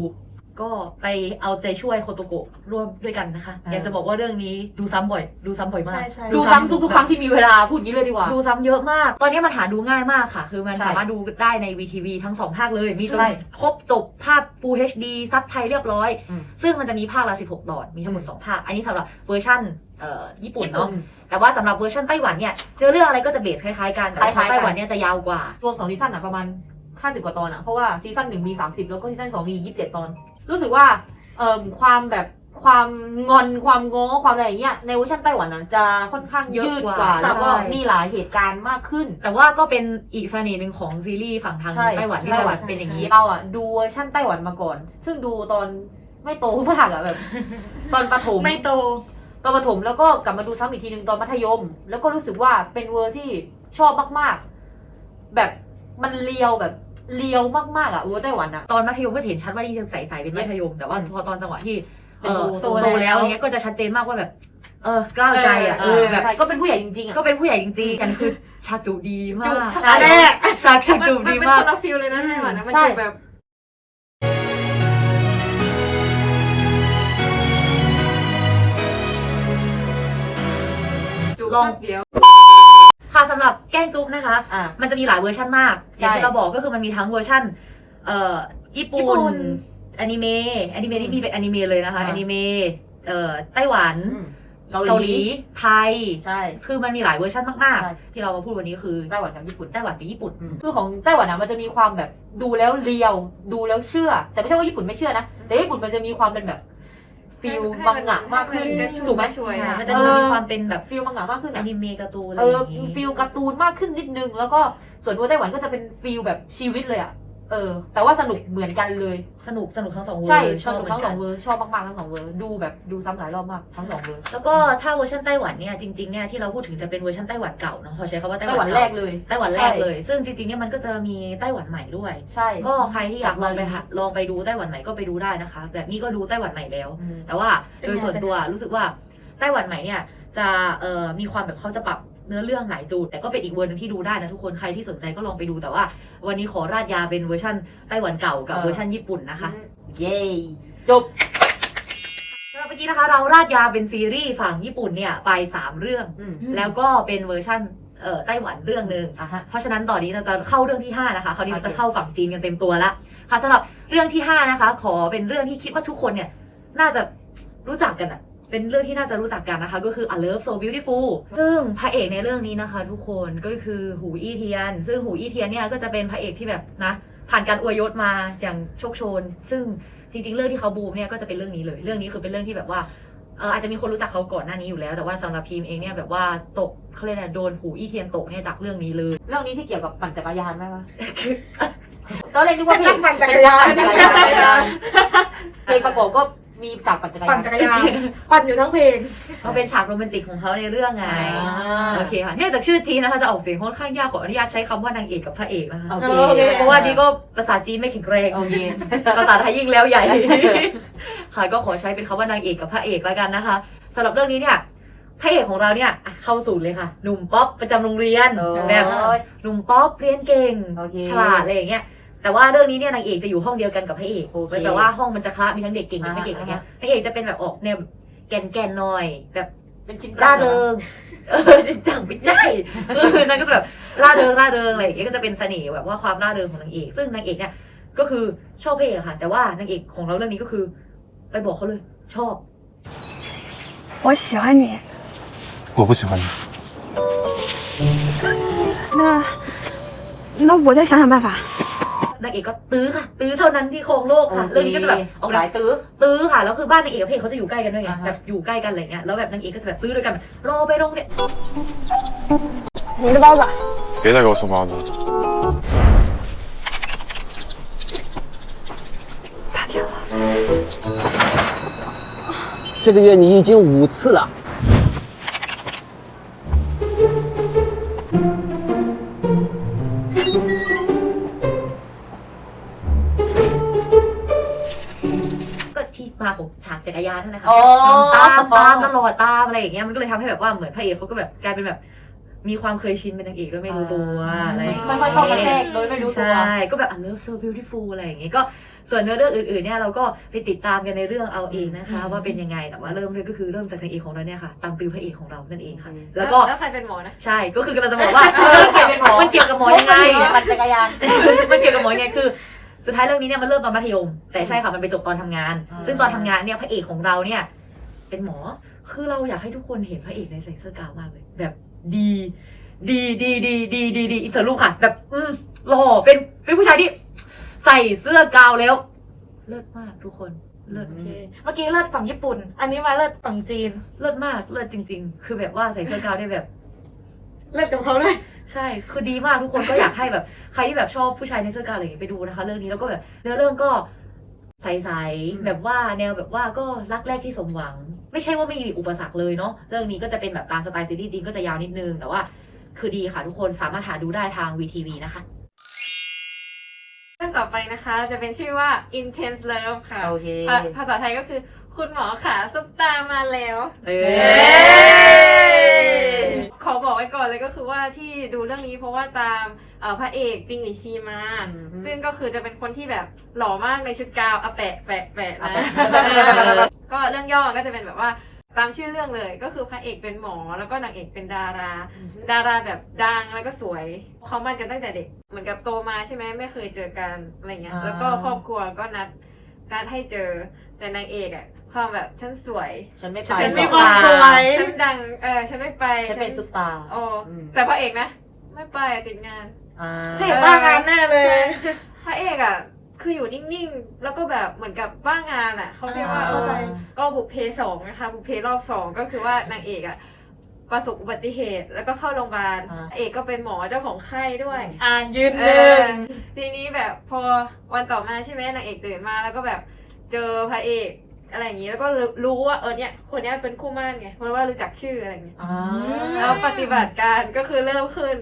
[SPEAKER 6] ก็ไปเอาใจช่วยโคโตโกะร่วมด้วยกันนะคะ
[SPEAKER 2] อ่า
[SPEAKER 6] อยากจะบอกว่าเรื่องนี้ดูซ้ำบ่อย ดูซ้ำบ่อยมาก
[SPEAKER 1] ใช่ใช่
[SPEAKER 2] ดูซ้ำทุกๆครั้งที่มีเวลาพูดอย่างนี้เลยดีกว่า
[SPEAKER 6] ดูซ้ำเยอะมาก ตอนนี้มันหาดูง่ายมากค่ะ คือมัน
[SPEAKER 2] ใช่
[SPEAKER 6] สามารถดูได้ใน VTV ทั้งสองภาคเลย มีจน
[SPEAKER 2] ใช่
[SPEAKER 6] ครบจบภาพ Full HD ซับไทยเรียบร้อย
[SPEAKER 2] อืม
[SPEAKER 6] ซึ่งมันจะมีภาคละ 16 ตอน มีทั้งหมด 2 ภาค อันนี้สำหรับเวอร์ชั่นเอ่อญี่ปุ่นเนาะ แต่ว่าสำหรับเวอร์ชันไต้หวันเนี่ยเจอเรื่องอะไรก็จะเบสคล้ายๆกัน แต่ว่า
[SPEAKER 2] คล้ายๆกัน
[SPEAKER 6] ไต้หวันเนี่ยจะยาวกว่า
[SPEAKER 2] รวมสองซีซั่นอะประมาณห้าสิบกว่าตอนอะ เพราะว่าซีซั่นหนึ่งมีสามสิบแล้วก็ซีซั่นสองมียี่สิบเจ็ดตอน รู้สึกว่าเอ่อความแบบความงอนความง้อความอะไรอย่างเงี้ยในเวอร์ชันไต้หวันอะจะค่อนข้าง
[SPEAKER 6] เยอะ
[SPEAKER 2] ยืด
[SPEAKER 6] กว่า
[SPEAKER 2] กว่า แล้วก็
[SPEAKER 6] ใช่
[SPEAKER 2] มีหลายเหตุการณ์มากขึ้น
[SPEAKER 6] แต่ว่าก็เป็นอีกเสน่ห์หนึ่งของซีรีส์ฝั่งทาง
[SPEAKER 2] ใช่
[SPEAKER 6] ไต้หวันที่
[SPEAKER 2] ไต้
[SPEAKER 6] ไต้
[SPEAKER 2] ห
[SPEAKER 6] ห
[SPEAKER 2] วั
[SPEAKER 6] วันนเป็นอย่างนี้
[SPEAKER 2] เราอะดูเวอร์ชันไต้หวันมาก่อน ซึ่งดูตอนไม่โตมากอะแบบ ตอนประถม
[SPEAKER 1] ไม่โต
[SPEAKER 2] ตอนประถมแล้วก็กลับมาดูซ้ำอีกทีหนึ่งตอนมัธยม แล้วก็รู้สึกว่าเป็นเวอร์ที่ชอบมาก ๆ แบบมันเลียวแบบ เลียวมากๆอะเวอร์ไต้หวันอะ
[SPEAKER 6] ตอนมัธยมก็เห็นชัดว่านี่ยังใส่ๆเป็นมัธยม แต่ว่าพอตอนจังหวะที่
[SPEAKER 2] เป็น
[SPEAKER 6] เออ
[SPEAKER 2] โต
[SPEAKER 6] โตแล้วอย่างเงี้ยก็จะชัดเจนมากว่าแบบ เออกล้าวใจอะเออแบบ
[SPEAKER 2] ใช่ก็เป็นผู้ใหญ่จริงๆอะ
[SPEAKER 6] ก็เป็นผู้ใหญ่จริงๆกันคือฉากจูบดีมา
[SPEAKER 2] จูบ
[SPEAKER 6] ก
[SPEAKER 2] ใช่
[SPEAKER 6] ฉากฉากจูบ
[SPEAKER 3] มัน
[SPEAKER 6] ดี
[SPEAKER 3] เป็น
[SPEAKER 6] มา
[SPEAKER 3] ค
[SPEAKER 6] ก
[SPEAKER 3] นละฟิลเลยนะไต้หวันนะมัน
[SPEAKER 2] ใช่
[SPEAKER 3] จูบแบบจูบ
[SPEAKER 6] ลอง
[SPEAKER 3] แป๊บเดียว
[SPEAKER 6] ค่ะสำหรับแกล้งจุ๊บนะคะ
[SPEAKER 2] อะ
[SPEAKER 6] มันจะมีหลายเวอร์ชันมากอย่าง
[SPEAKER 2] ใช่
[SPEAKER 6] ที่เราบอกก็คือมันมีทั้งเวอร์ชันเอ่อญี่
[SPEAKER 1] ญี่
[SPEAKER 6] ปุ่
[SPEAKER 1] ปุ่
[SPEAKER 6] น
[SPEAKER 1] น
[SPEAKER 6] อนิเมะอนิเมะนี่มีเป็นอนิเมะเลยนะคะ
[SPEAKER 2] อ่า
[SPEAKER 6] อนิเมะเอ่อไต้หวัน
[SPEAKER 2] อืม
[SPEAKER 6] เกาหลีไทย
[SPEAKER 2] ใช่
[SPEAKER 6] คือมันมีหลายเวอร์ชันมาก
[SPEAKER 2] ใช่
[SPEAKER 6] ๆ ที่เรามาพูดวันนี้คือ
[SPEAKER 2] ไต้หวันกับญี่ปุ่น
[SPEAKER 6] ไต้หวันกับญี่ปุ่น
[SPEAKER 2] คือของไต้หวันอะมันจะมีความแบบดูแล้วเลียว ดูแล้วเชื่อ แต่ไม่ใช่ว่าญี่ปุ่นไม่เชื่อนะ แต่ญี่ปุ่นมันจะมีความเป็นแบบ ฟิล
[SPEAKER 3] ให้
[SPEAKER 2] มัง
[SPEAKER 3] มัน
[SPEAKER 2] งะมากขึ้น
[SPEAKER 3] ให้มันกระชุ่ม
[SPEAKER 2] ถูกไหม
[SPEAKER 3] กระชวย
[SPEAKER 6] ใช่
[SPEAKER 3] อะ
[SPEAKER 6] มันจะ
[SPEAKER 2] เอ
[SPEAKER 6] มี
[SPEAKER 2] อ
[SPEAKER 6] ความเป็นแบบ
[SPEAKER 2] ฟิลมังงะมากขึ้น
[SPEAKER 6] อ
[SPEAKER 2] อะ
[SPEAKER 6] นิเมะการ์ตูนอะไร
[SPEAKER 2] เอ
[SPEAKER 6] อ
[SPEAKER 2] อย่าง
[SPEAKER 6] งี้
[SPEAKER 2] ฟิลการ์ตูนมากขึ้นนิดนึง แล้วก็ส่วนวัวไต้หวันก็จะเป็นฟิลแบบชีวิตเลยอะ เออ แต่ว่าสนุกเหมือนกันเลย
[SPEAKER 6] สนุกสนุกทั้งสองเวอร์
[SPEAKER 2] ใช่
[SPEAKER 6] ช
[SPEAKER 2] ส
[SPEAKER 6] อบ
[SPEAKER 2] นุก
[SPEAKER 6] เหมือ
[SPEAKER 2] ทั้
[SPEAKER 6] น
[SPEAKER 2] งส
[SPEAKER 6] กั
[SPEAKER 2] อนงเวอร์ชอบมากๆทั้งสองเวอร์ดูแบบดูซ้ำหลายรอบมากทั้งสองเวอร์
[SPEAKER 6] แล้วก็ถ้าเวอร์ชันไต้หวันเนี่ยจริงๆเนี่ยที่เราพูดถึงจะเป็นเวอร์ชันไต้หวันเก่าเนาะขอใช้คำว่าไต้
[SPEAKER 2] ไต้
[SPEAKER 6] ห
[SPEAKER 2] ห
[SPEAKER 6] วั
[SPEAKER 2] วันน
[SPEAKER 6] เก่า
[SPEAKER 2] แรกเลย
[SPEAKER 6] ไต้หวันแรกเลย ซึ่งจริงๆเนี่ยมันก็จะมีไต้หวันใหม่ด้วย
[SPEAKER 2] ใช่
[SPEAKER 6] ก็ใครที่อยากลองไปหาลองไปดูไต้หวันใหม่ก็ไปดูได้นะคะ แบบนี้ก็ดูไต้หวันใหม่แล้ว
[SPEAKER 2] อืม
[SPEAKER 6] แต่ว่าโดยส่วนตัวรู้สึกว่าไต้หวันใหม่เนี่ยจะเอ่อมีความแบบเขาจะปรับ เนื้อเรื่องหลายจูดแต่ก็เป็นอีกเวอร์หนึงที่ดูได้นะทุกคนใครที่สนใจก็ลองไปดูแต่ว่า วันนี้ขอราดยาเป็นเวอร์ชันไต้หวันเก่ากับเวอร์ชันญี่ปุ่นนะคะ
[SPEAKER 2] เย้จบ
[SPEAKER 6] สำหรับเมื่อกี้นะคะ เราราดยาเป็นซีรีส์ฝั่งญี่ปุ่นเนี่ยไปสามเรื่อง
[SPEAKER 2] อืม
[SPEAKER 6] แล้วก็เป็นเวอร์ชันเอ่อไต้หวันเรื่องหนึ่ง
[SPEAKER 2] อะฮะ
[SPEAKER 6] เพราะฉะนั้นตอนนี้เราจะเข้าเรื่องที่ 5 นะคะ คราวนี้เราจะ
[SPEAKER 2] โอเค
[SPEAKER 6] เข้าฝั่งจีนกันเต็มตัวละค่ะสำหรับเรื่องที่ 5 นะคะ ขอเป็นเรื่องที่คิดว่าทุกคนเนี่ยน่าจะรู้จักกันอะ เป็นเรื่องที่น่าจะรู้จักกันนะคะ ก็คือ A Love So Beautiful ซึ่งพระเอกในเรื่องนี้นะคะ ทุกคนก็คือหูอี้เทียน ซึ่งหูอี้เทียนเนี่ยก็จะเป็นพระเอกที่แบบนะ ผ่านการอวยยศมาอย่างโชคโชน ซึ่งจริง ๆ เรื่องที่เขาบูมเนี่ยก็จะเป็นเรื่องนี้เลย เรื่องนี้คือเป็นเรื่องที่แบบว่าเอออาจจะมีคนรู้จักเขาก่อนหน้านี้อยู่แล้วแต่ว่าสำหรับพีมเองเนี่ยแบบว่าตกเขาเรียกอะไรโดนหูอี้เทียนตกเนี่ยจากเรื่องนี้เลย
[SPEAKER 2] เรื่องนี้ที่เกี่ยวกับปั่นจักรยานไหมวะตอนแรกนึกว่าเพลง
[SPEAKER 1] ปั่นจักรยาน
[SPEAKER 2] ปั่นจักรยานเพลงประกอบก็ มีฉากปั่นจักรยาน
[SPEAKER 1] ปั่นจักรยานปั่นอยู่ทั้งเพลง
[SPEAKER 6] ก็เป็นฉากโรแมนติกของเขาในเรื่องไง
[SPEAKER 2] อ่า
[SPEAKER 6] โอเคค่ะเนี่ยจากชื่อจีนนะคะจะออกเสียงค่อนข้างยากขออนุญาตใช้คำว่านางเอกกับพระเอกนะคะ
[SPEAKER 2] โอเค
[SPEAKER 1] โอเค
[SPEAKER 6] เพราะว่านี่ก็ภาษาจีนไม่แข็งแรง
[SPEAKER 2] โอเค
[SPEAKER 6] ภาษาไทยยิ่งแล้วใหญ่ ค่ะก็ขอใช้เป็นคำว่านางเอกกับพระเอกแล้วกันนะคะสำหรับเรื่องนี้เนี่ยพระเอกของเราเนี่ยอะเข้าสู่เลยค่ะ หนุ่มป๊อปประจำโรงเรียน
[SPEAKER 2] โอ้ย
[SPEAKER 6] แบบ หนุ่มป๊อปเรียนเก่ง
[SPEAKER 2] โอเค
[SPEAKER 6] ฉลาดอะไรอย่างเงี้ย แต่ว่าเรื่องนี้เนี่ยนางเอกจะอยู่ห้องเดียวกันกับพระเอก
[SPEAKER 2] โอเค
[SPEAKER 6] แต่ว่าห้องมันจะคละมีทั้งเด็กเก่งและไม่เก่งอะไรเงี้ย
[SPEAKER 2] อ่า
[SPEAKER 6] นางเอกจะเป็นแบบออกแนวแก่นๆหน่อย แบบ
[SPEAKER 2] เป็นชิ้น
[SPEAKER 6] ร่าเริง เออจริงจังไม่ใช่คือนั่นก็จะแบบร่าเริงร่าเริงอะไรอย่างเงี้ยก็จะเป็นเสน่ห์แบบว่าความร่าเริงของนางเอก ซึ่งนางเอกเนี่ยก็คือชอบพระเอกอะค่ะ แต่ว่านางเอกของเราเรื่องนี้ก็คือ ไปบอกเขาเลย ชอบ
[SPEAKER 4] 我喜欢你。
[SPEAKER 7] 我不喜欢你。
[SPEAKER 4] 那那我再想想办法。
[SPEAKER 6] นางเอกก็ตื้อค่ะ ตื้อเท่านั้นที่ครองโลกค่ะ เรื่องนี้ก็จะแบบออกแน
[SPEAKER 2] สายว ตื้อ
[SPEAKER 6] ตื้อค่ะ แล้วคือบ้านนางเอกกับพระเอกเขาจะอยู่ใกล้กันด้วยไง
[SPEAKER 2] อ่าฮะ
[SPEAKER 6] แบบอยู่ใกล้กันอะไรเงี้ย แล้วแบบนางเอกก็จะแบบตื้อด้วยกันแบบรอไปโรงเรียน
[SPEAKER 4] 你的包吧。
[SPEAKER 7] 别再给我送包子了。
[SPEAKER 4] 打电话。
[SPEAKER 8] 这个月你已经五次了。
[SPEAKER 6] ค่ะ
[SPEAKER 2] อ๋อ
[SPEAKER 6] ตามตามตลอดตามอะไรอย่างเงี้ยมันก็เลยทำให้แบบว่าเหมือนพระเอกเขาก็แบบกลายเป็นแบบ มีความเคยชินเป็นนางเอกด้วยไม่รู้ตัวอะไรอย่างเงี้ย
[SPEAKER 2] ค่อยๆเข้ามาแทรกโดยไม่รู้ตัว
[SPEAKER 6] ใช่ ก็แบบ I love so beautiful อะไรอย่างเงี้ยก็ส่วนเนื้อเรื่องอื่นๆเนี่ยเราก็ไปติดตามกันในเรื่องเอาเองนะคะ
[SPEAKER 2] อืม
[SPEAKER 6] ว่าเป็นยังไงแต่ว่าเริ่มเลยก็คือเริ่มจากนางเอกของเราเนี่ยค่ะ ตามตือพระเอกของเรานั่นเองค่ะ
[SPEAKER 2] อืม
[SPEAKER 6] แล้วก็
[SPEAKER 3] แล้วใครเป็นหมอนะ
[SPEAKER 6] ใช่ก็คือกำลังจะบอกว่า
[SPEAKER 2] เออใครเป็นหมอ
[SPEAKER 6] มันเกี่ยวกับหมอยังไง
[SPEAKER 2] ปั่นจักรยาน
[SPEAKER 6] มันเกี่ยวกับหมอยังไงคือ สุดท้ายเรื่องนี้เนี่ยมันเริ่มตอนมัธยม แต่ใช่ค่ะมันไปจบตอนทำงาน
[SPEAKER 2] อ่า
[SPEAKER 6] ซึ่งตอนทำงานเนี่ยพระเอกของเราเนี่ยเป็นหมอ คือเราอยากให้ทุกคนเห็นพระเอกในใส่เสื้อกาวมากเลย แบบดี ดีดีดีดีดีดีอินเตอร์ลูกค่ะ แบบอืมหล่อเป็นเป็นผู้ชายที่ใส่เสื้อกาวแล้ว เลิศมากทุกคนเลิศ
[SPEAKER 1] โอเคเมื่อกี้เลิศฝั่งญี่ปุ่น อันนี้มาเลิศฝั่งจีน
[SPEAKER 6] เลิศมากเลิศจริง ๆ คือแบบว่าใส่เสื้อกาวได้แบบ
[SPEAKER 1] เลิศกับเขาด้วย
[SPEAKER 6] ใช่ คือดีมากทุกคนก็อยากให้แบบใครที่แบบชอบผู้ชายในเสื้อกาวอะไรอย่างเงี้ยไปดูนะคะ เรื่องนี้แล้วก็แบบเนื้อเรื่องก็ใสๆแบบว่าแนวแบบว่าก็รักแรกที่สมหวัง ไม่ใช่ว่าไม่มีอุปสรรคเลยเนาะเรื่องนี้ก็จะเป็นแบบตามสไตล์ซีรีส์จีนก็จะยาวนิดนึงแต่ว่า คือดีค่ะทุกคนสามารถหาดูได้ทาง VTV นะคะ
[SPEAKER 3] เรื่องต่อไปนะคะจะเป็นชื่อว่า Intense Love ค่ะ
[SPEAKER 2] โอเค
[SPEAKER 3] ภาภาษาไทยก็คือ คุณหมอขาซุปตามาแล้ว
[SPEAKER 6] เอ
[SPEAKER 3] ขอบอกไว้ก่อนเลยก็คือว่าที่ดูเรื่องนี้เพราะว่าตามเอ่อพระเอกติงหลิชีมา
[SPEAKER 2] อืม
[SPEAKER 3] ซึ่งก็คือจะเป็นคนที่แบบหล่อมากในชุดกาวอะแปะแปะแปะ
[SPEAKER 2] อะ
[SPEAKER 3] นะ
[SPEAKER 2] แปะ
[SPEAKER 3] ก็เรื่องย่อก็จะเป็นแบบว่าตามชื่อเรื่องเลยก็คือพระเอกเป็นหมอแล้วก็นางเอกเป็นดารา ดาราแบบดังแล้วก็สวยเขามันกันตั้งแต่เด็ก เหมือนกับโตมาใช่ไหมไม่เคยเจอกันอะไรเงี้ย
[SPEAKER 2] อ่า
[SPEAKER 3] แล้วก็ครอบครัวก็นัดนัดให้เจอแต่นางเอกอะ ความแบบฉันสวย
[SPEAKER 2] ฉันไม่ไป
[SPEAKER 3] ฉันมี
[SPEAKER 6] ซุป
[SPEAKER 3] ความ
[SPEAKER 6] ตา
[SPEAKER 1] สวย
[SPEAKER 3] ฉันดังเออฉันไม่ไป
[SPEAKER 2] ฉันเป็นซุปตาร์
[SPEAKER 3] โอ้
[SPEAKER 2] อืม
[SPEAKER 3] แต่พระเอกนะ ไม่ไปอะติดงาน
[SPEAKER 2] อ่า
[SPEAKER 1] พระเอกบ้างานแน่เลย
[SPEAKER 3] พระเอกอะคืออยู่นิ่งๆ แล้วก็แบบเหมือนกับบ้างานอะ เขาเรียกว่า
[SPEAKER 2] อ่า
[SPEAKER 3] เข้าใจก็บุพเพสองนะคะ บุพเพรอบสองก็คือว่านางเอกอะประสบอุบัติเหตุแล้วก็เข้าโรงพยาบาล
[SPEAKER 2] อ่า
[SPEAKER 3] เอกก็เป็นหมอเจ้าของไข้ด้วย
[SPEAKER 1] อ่ายืน
[SPEAKER 3] เอ
[SPEAKER 1] หนึ่
[SPEAKER 3] องทีนี้แบบพอวันต่อมาใช่ไหมนางเอกตื่นมาแล้วก็แบบเจอพระเอก อะไรอย่างงี้แล้วก็รู้ว่าเออเนี่ยคนเนี้ยเป็นคู่มั่นไงเพราะว่ารู้จักชื่ออะไรอย่างนี้ยแล้วปฏิบัติการก็คือเริ่มขึ้น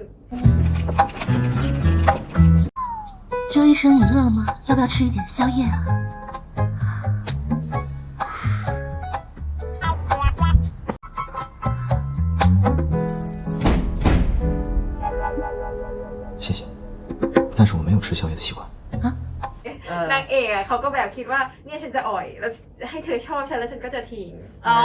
[SPEAKER 4] 周医生，你饿吗？要不要吃一点宵夜啊？
[SPEAKER 2] เอ
[SPEAKER 3] กอะเขาก็แบบคิดว่าเนี่ยฉันจะอ่อย แล้วให้เธอชอบฉันแล้วฉันก็จะทิ้ง
[SPEAKER 1] อ๋อ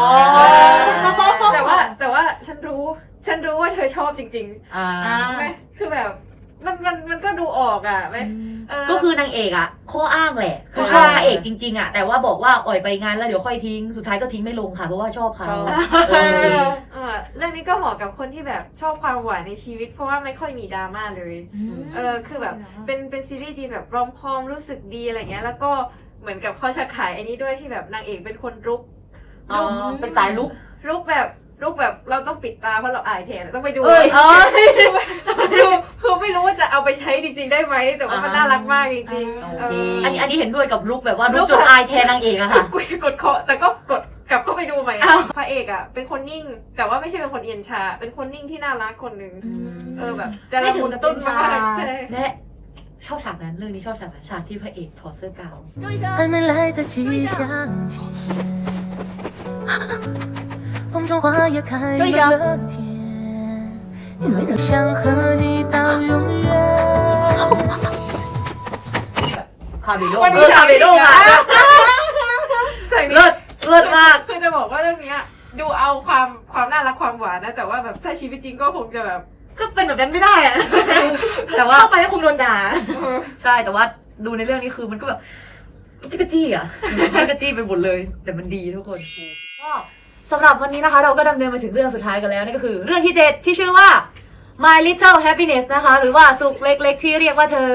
[SPEAKER 3] แต่ว่าแต่ว่าฉันรู้ ฉันรู้ว่าเธอชอบจริง
[SPEAKER 2] อ่า
[SPEAKER 3] ๆไหมคือแบบ มันมันมันก็ดูออกอะไหมเก็
[SPEAKER 6] คือนางเอกอะข้ออ้างแหละคือชอบพระเอกจริงๆอะแต่ว่าบอกว่าอ่อยไปงานแล้วเดี๋ยวค่อยทิ้งสุดท้ายก็ทิ้งไม่ลงค่ะเพราะว่าชอบเขา
[SPEAKER 2] ชอบ
[SPEAKER 6] เออ
[SPEAKER 3] เออเรื่องนี้ก็เหมาะกับคนที่แบบชอบความหวานในชีวิต เพราะว่าไม่ค่อยมีดราม่าเลยเออคือแบบเป็นเป็นซีรีส์จีนแบบรอมคอมรู้สึกดีอะไรเงี้ยแล้วก็เหมือนกับเขาจะขายไอ้นี้ด้วยที่แบบนางเอกเป็นคนรุก
[SPEAKER 2] อ๋อเป็นสายลุก
[SPEAKER 3] รุกแบบ รุกแบบเราต้องปิดตาเพราะเราอายแทนต้องไปดู
[SPEAKER 2] เอ้ย
[SPEAKER 3] เออดูคือไม่รู้ว่าจะเอาไปใช้จริง ๆ ได้ไหมแต่ว่ามันน่ารักมากจริงๆ
[SPEAKER 2] โอ
[SPEAKER 3] เอ
[SPEAKER 2] เค
[SPEAKER 3] อ
[SPEAKER 6] อันนี้อันนี้เห็นด้วยกับลุกแบบว่าลุ
[SPEAKER 3] ลุ
[SPEAKER 6] ก
[SPEAKER 3] ค
[SPEAKER 6] จน
[SPEAKER 3] แบบ
[SPEAKER 6] อายแทนนางเอกอะค่ะ
[SPEAKER 3] กกดเคาะแต่ก็กดกลับเข้าไปดูใหม่พระเอกอ่ะ เป็นคนนิ่ง แต่ว่าไม่ใช่เป็นคนเอียนชา เป็นคนนิ่งที่น่ารักคนหนึ่งเออแบบจะ
[SPEAKER 1] ไม่
[SPEAKER 3] ละ
[SPEAKER 1] ถึง
[SPEAKER 3] มุน
[SPEAKER 1] กับ
[SPEAKER 3] ต้น
[SPEAKER 1] เอียน
[SPEAKER 3] มาก
[SPEAKER 1] ชา
[SPEAKER 3] ใช่
[SPEAKER 6] และชอบฉากนั้นเรื่องนี้ชอบฉากนั้นฉากที่พระเอกถอดเสื้อกาว
[SPEAKER 4] 还没来得及相见， 风中花也开满了天。想和你到永远。
[SPEAKER 2] คาเบโล
[SPEAKER 3] วัน
[SPEAKER 6] เอ
[SPEAKER 3] นี้
[SPEAKER 6] อคาเบโร่อะ
[SPEAKER 3] จากนี้
[SPEAKER 6] เลิศเลิศมาก
[SPEAKER 3] คือจะบอกว่าเรื่องเนี้ยดูเอาความความน่ารักความหวานนะ แต่ว่าแบบถ้าชีวิตจริงก็คงจะแบบ
[SPEAKER 1] ก็เป็นแบบนั้นไม่ได้อะ
[SPEAKER 6] แต่ว่า
[SPEAKER 1] เข้าไปแล้วคงโดนด่า
[SPEAKER 3] เออ
[SPEAKER 6] ใช่แต่ว่าดูในเรื่องนี้คือมันก็แบบจิกกะจี้อะจิกกะจี้ไปหมดเลย แต่มันดีทุกคนก็ สำหรับวันนี้นะคะ เราก็ดำเนินมาถึงเรื่องสุดท้ายกันแล้วนั่นก็คือ เรื่องที่เจ็ดที่ชื่อว่า My Little Happiness นะคะ หรือว่าสุขเล็กๆ ที่เรียกว่าเธอ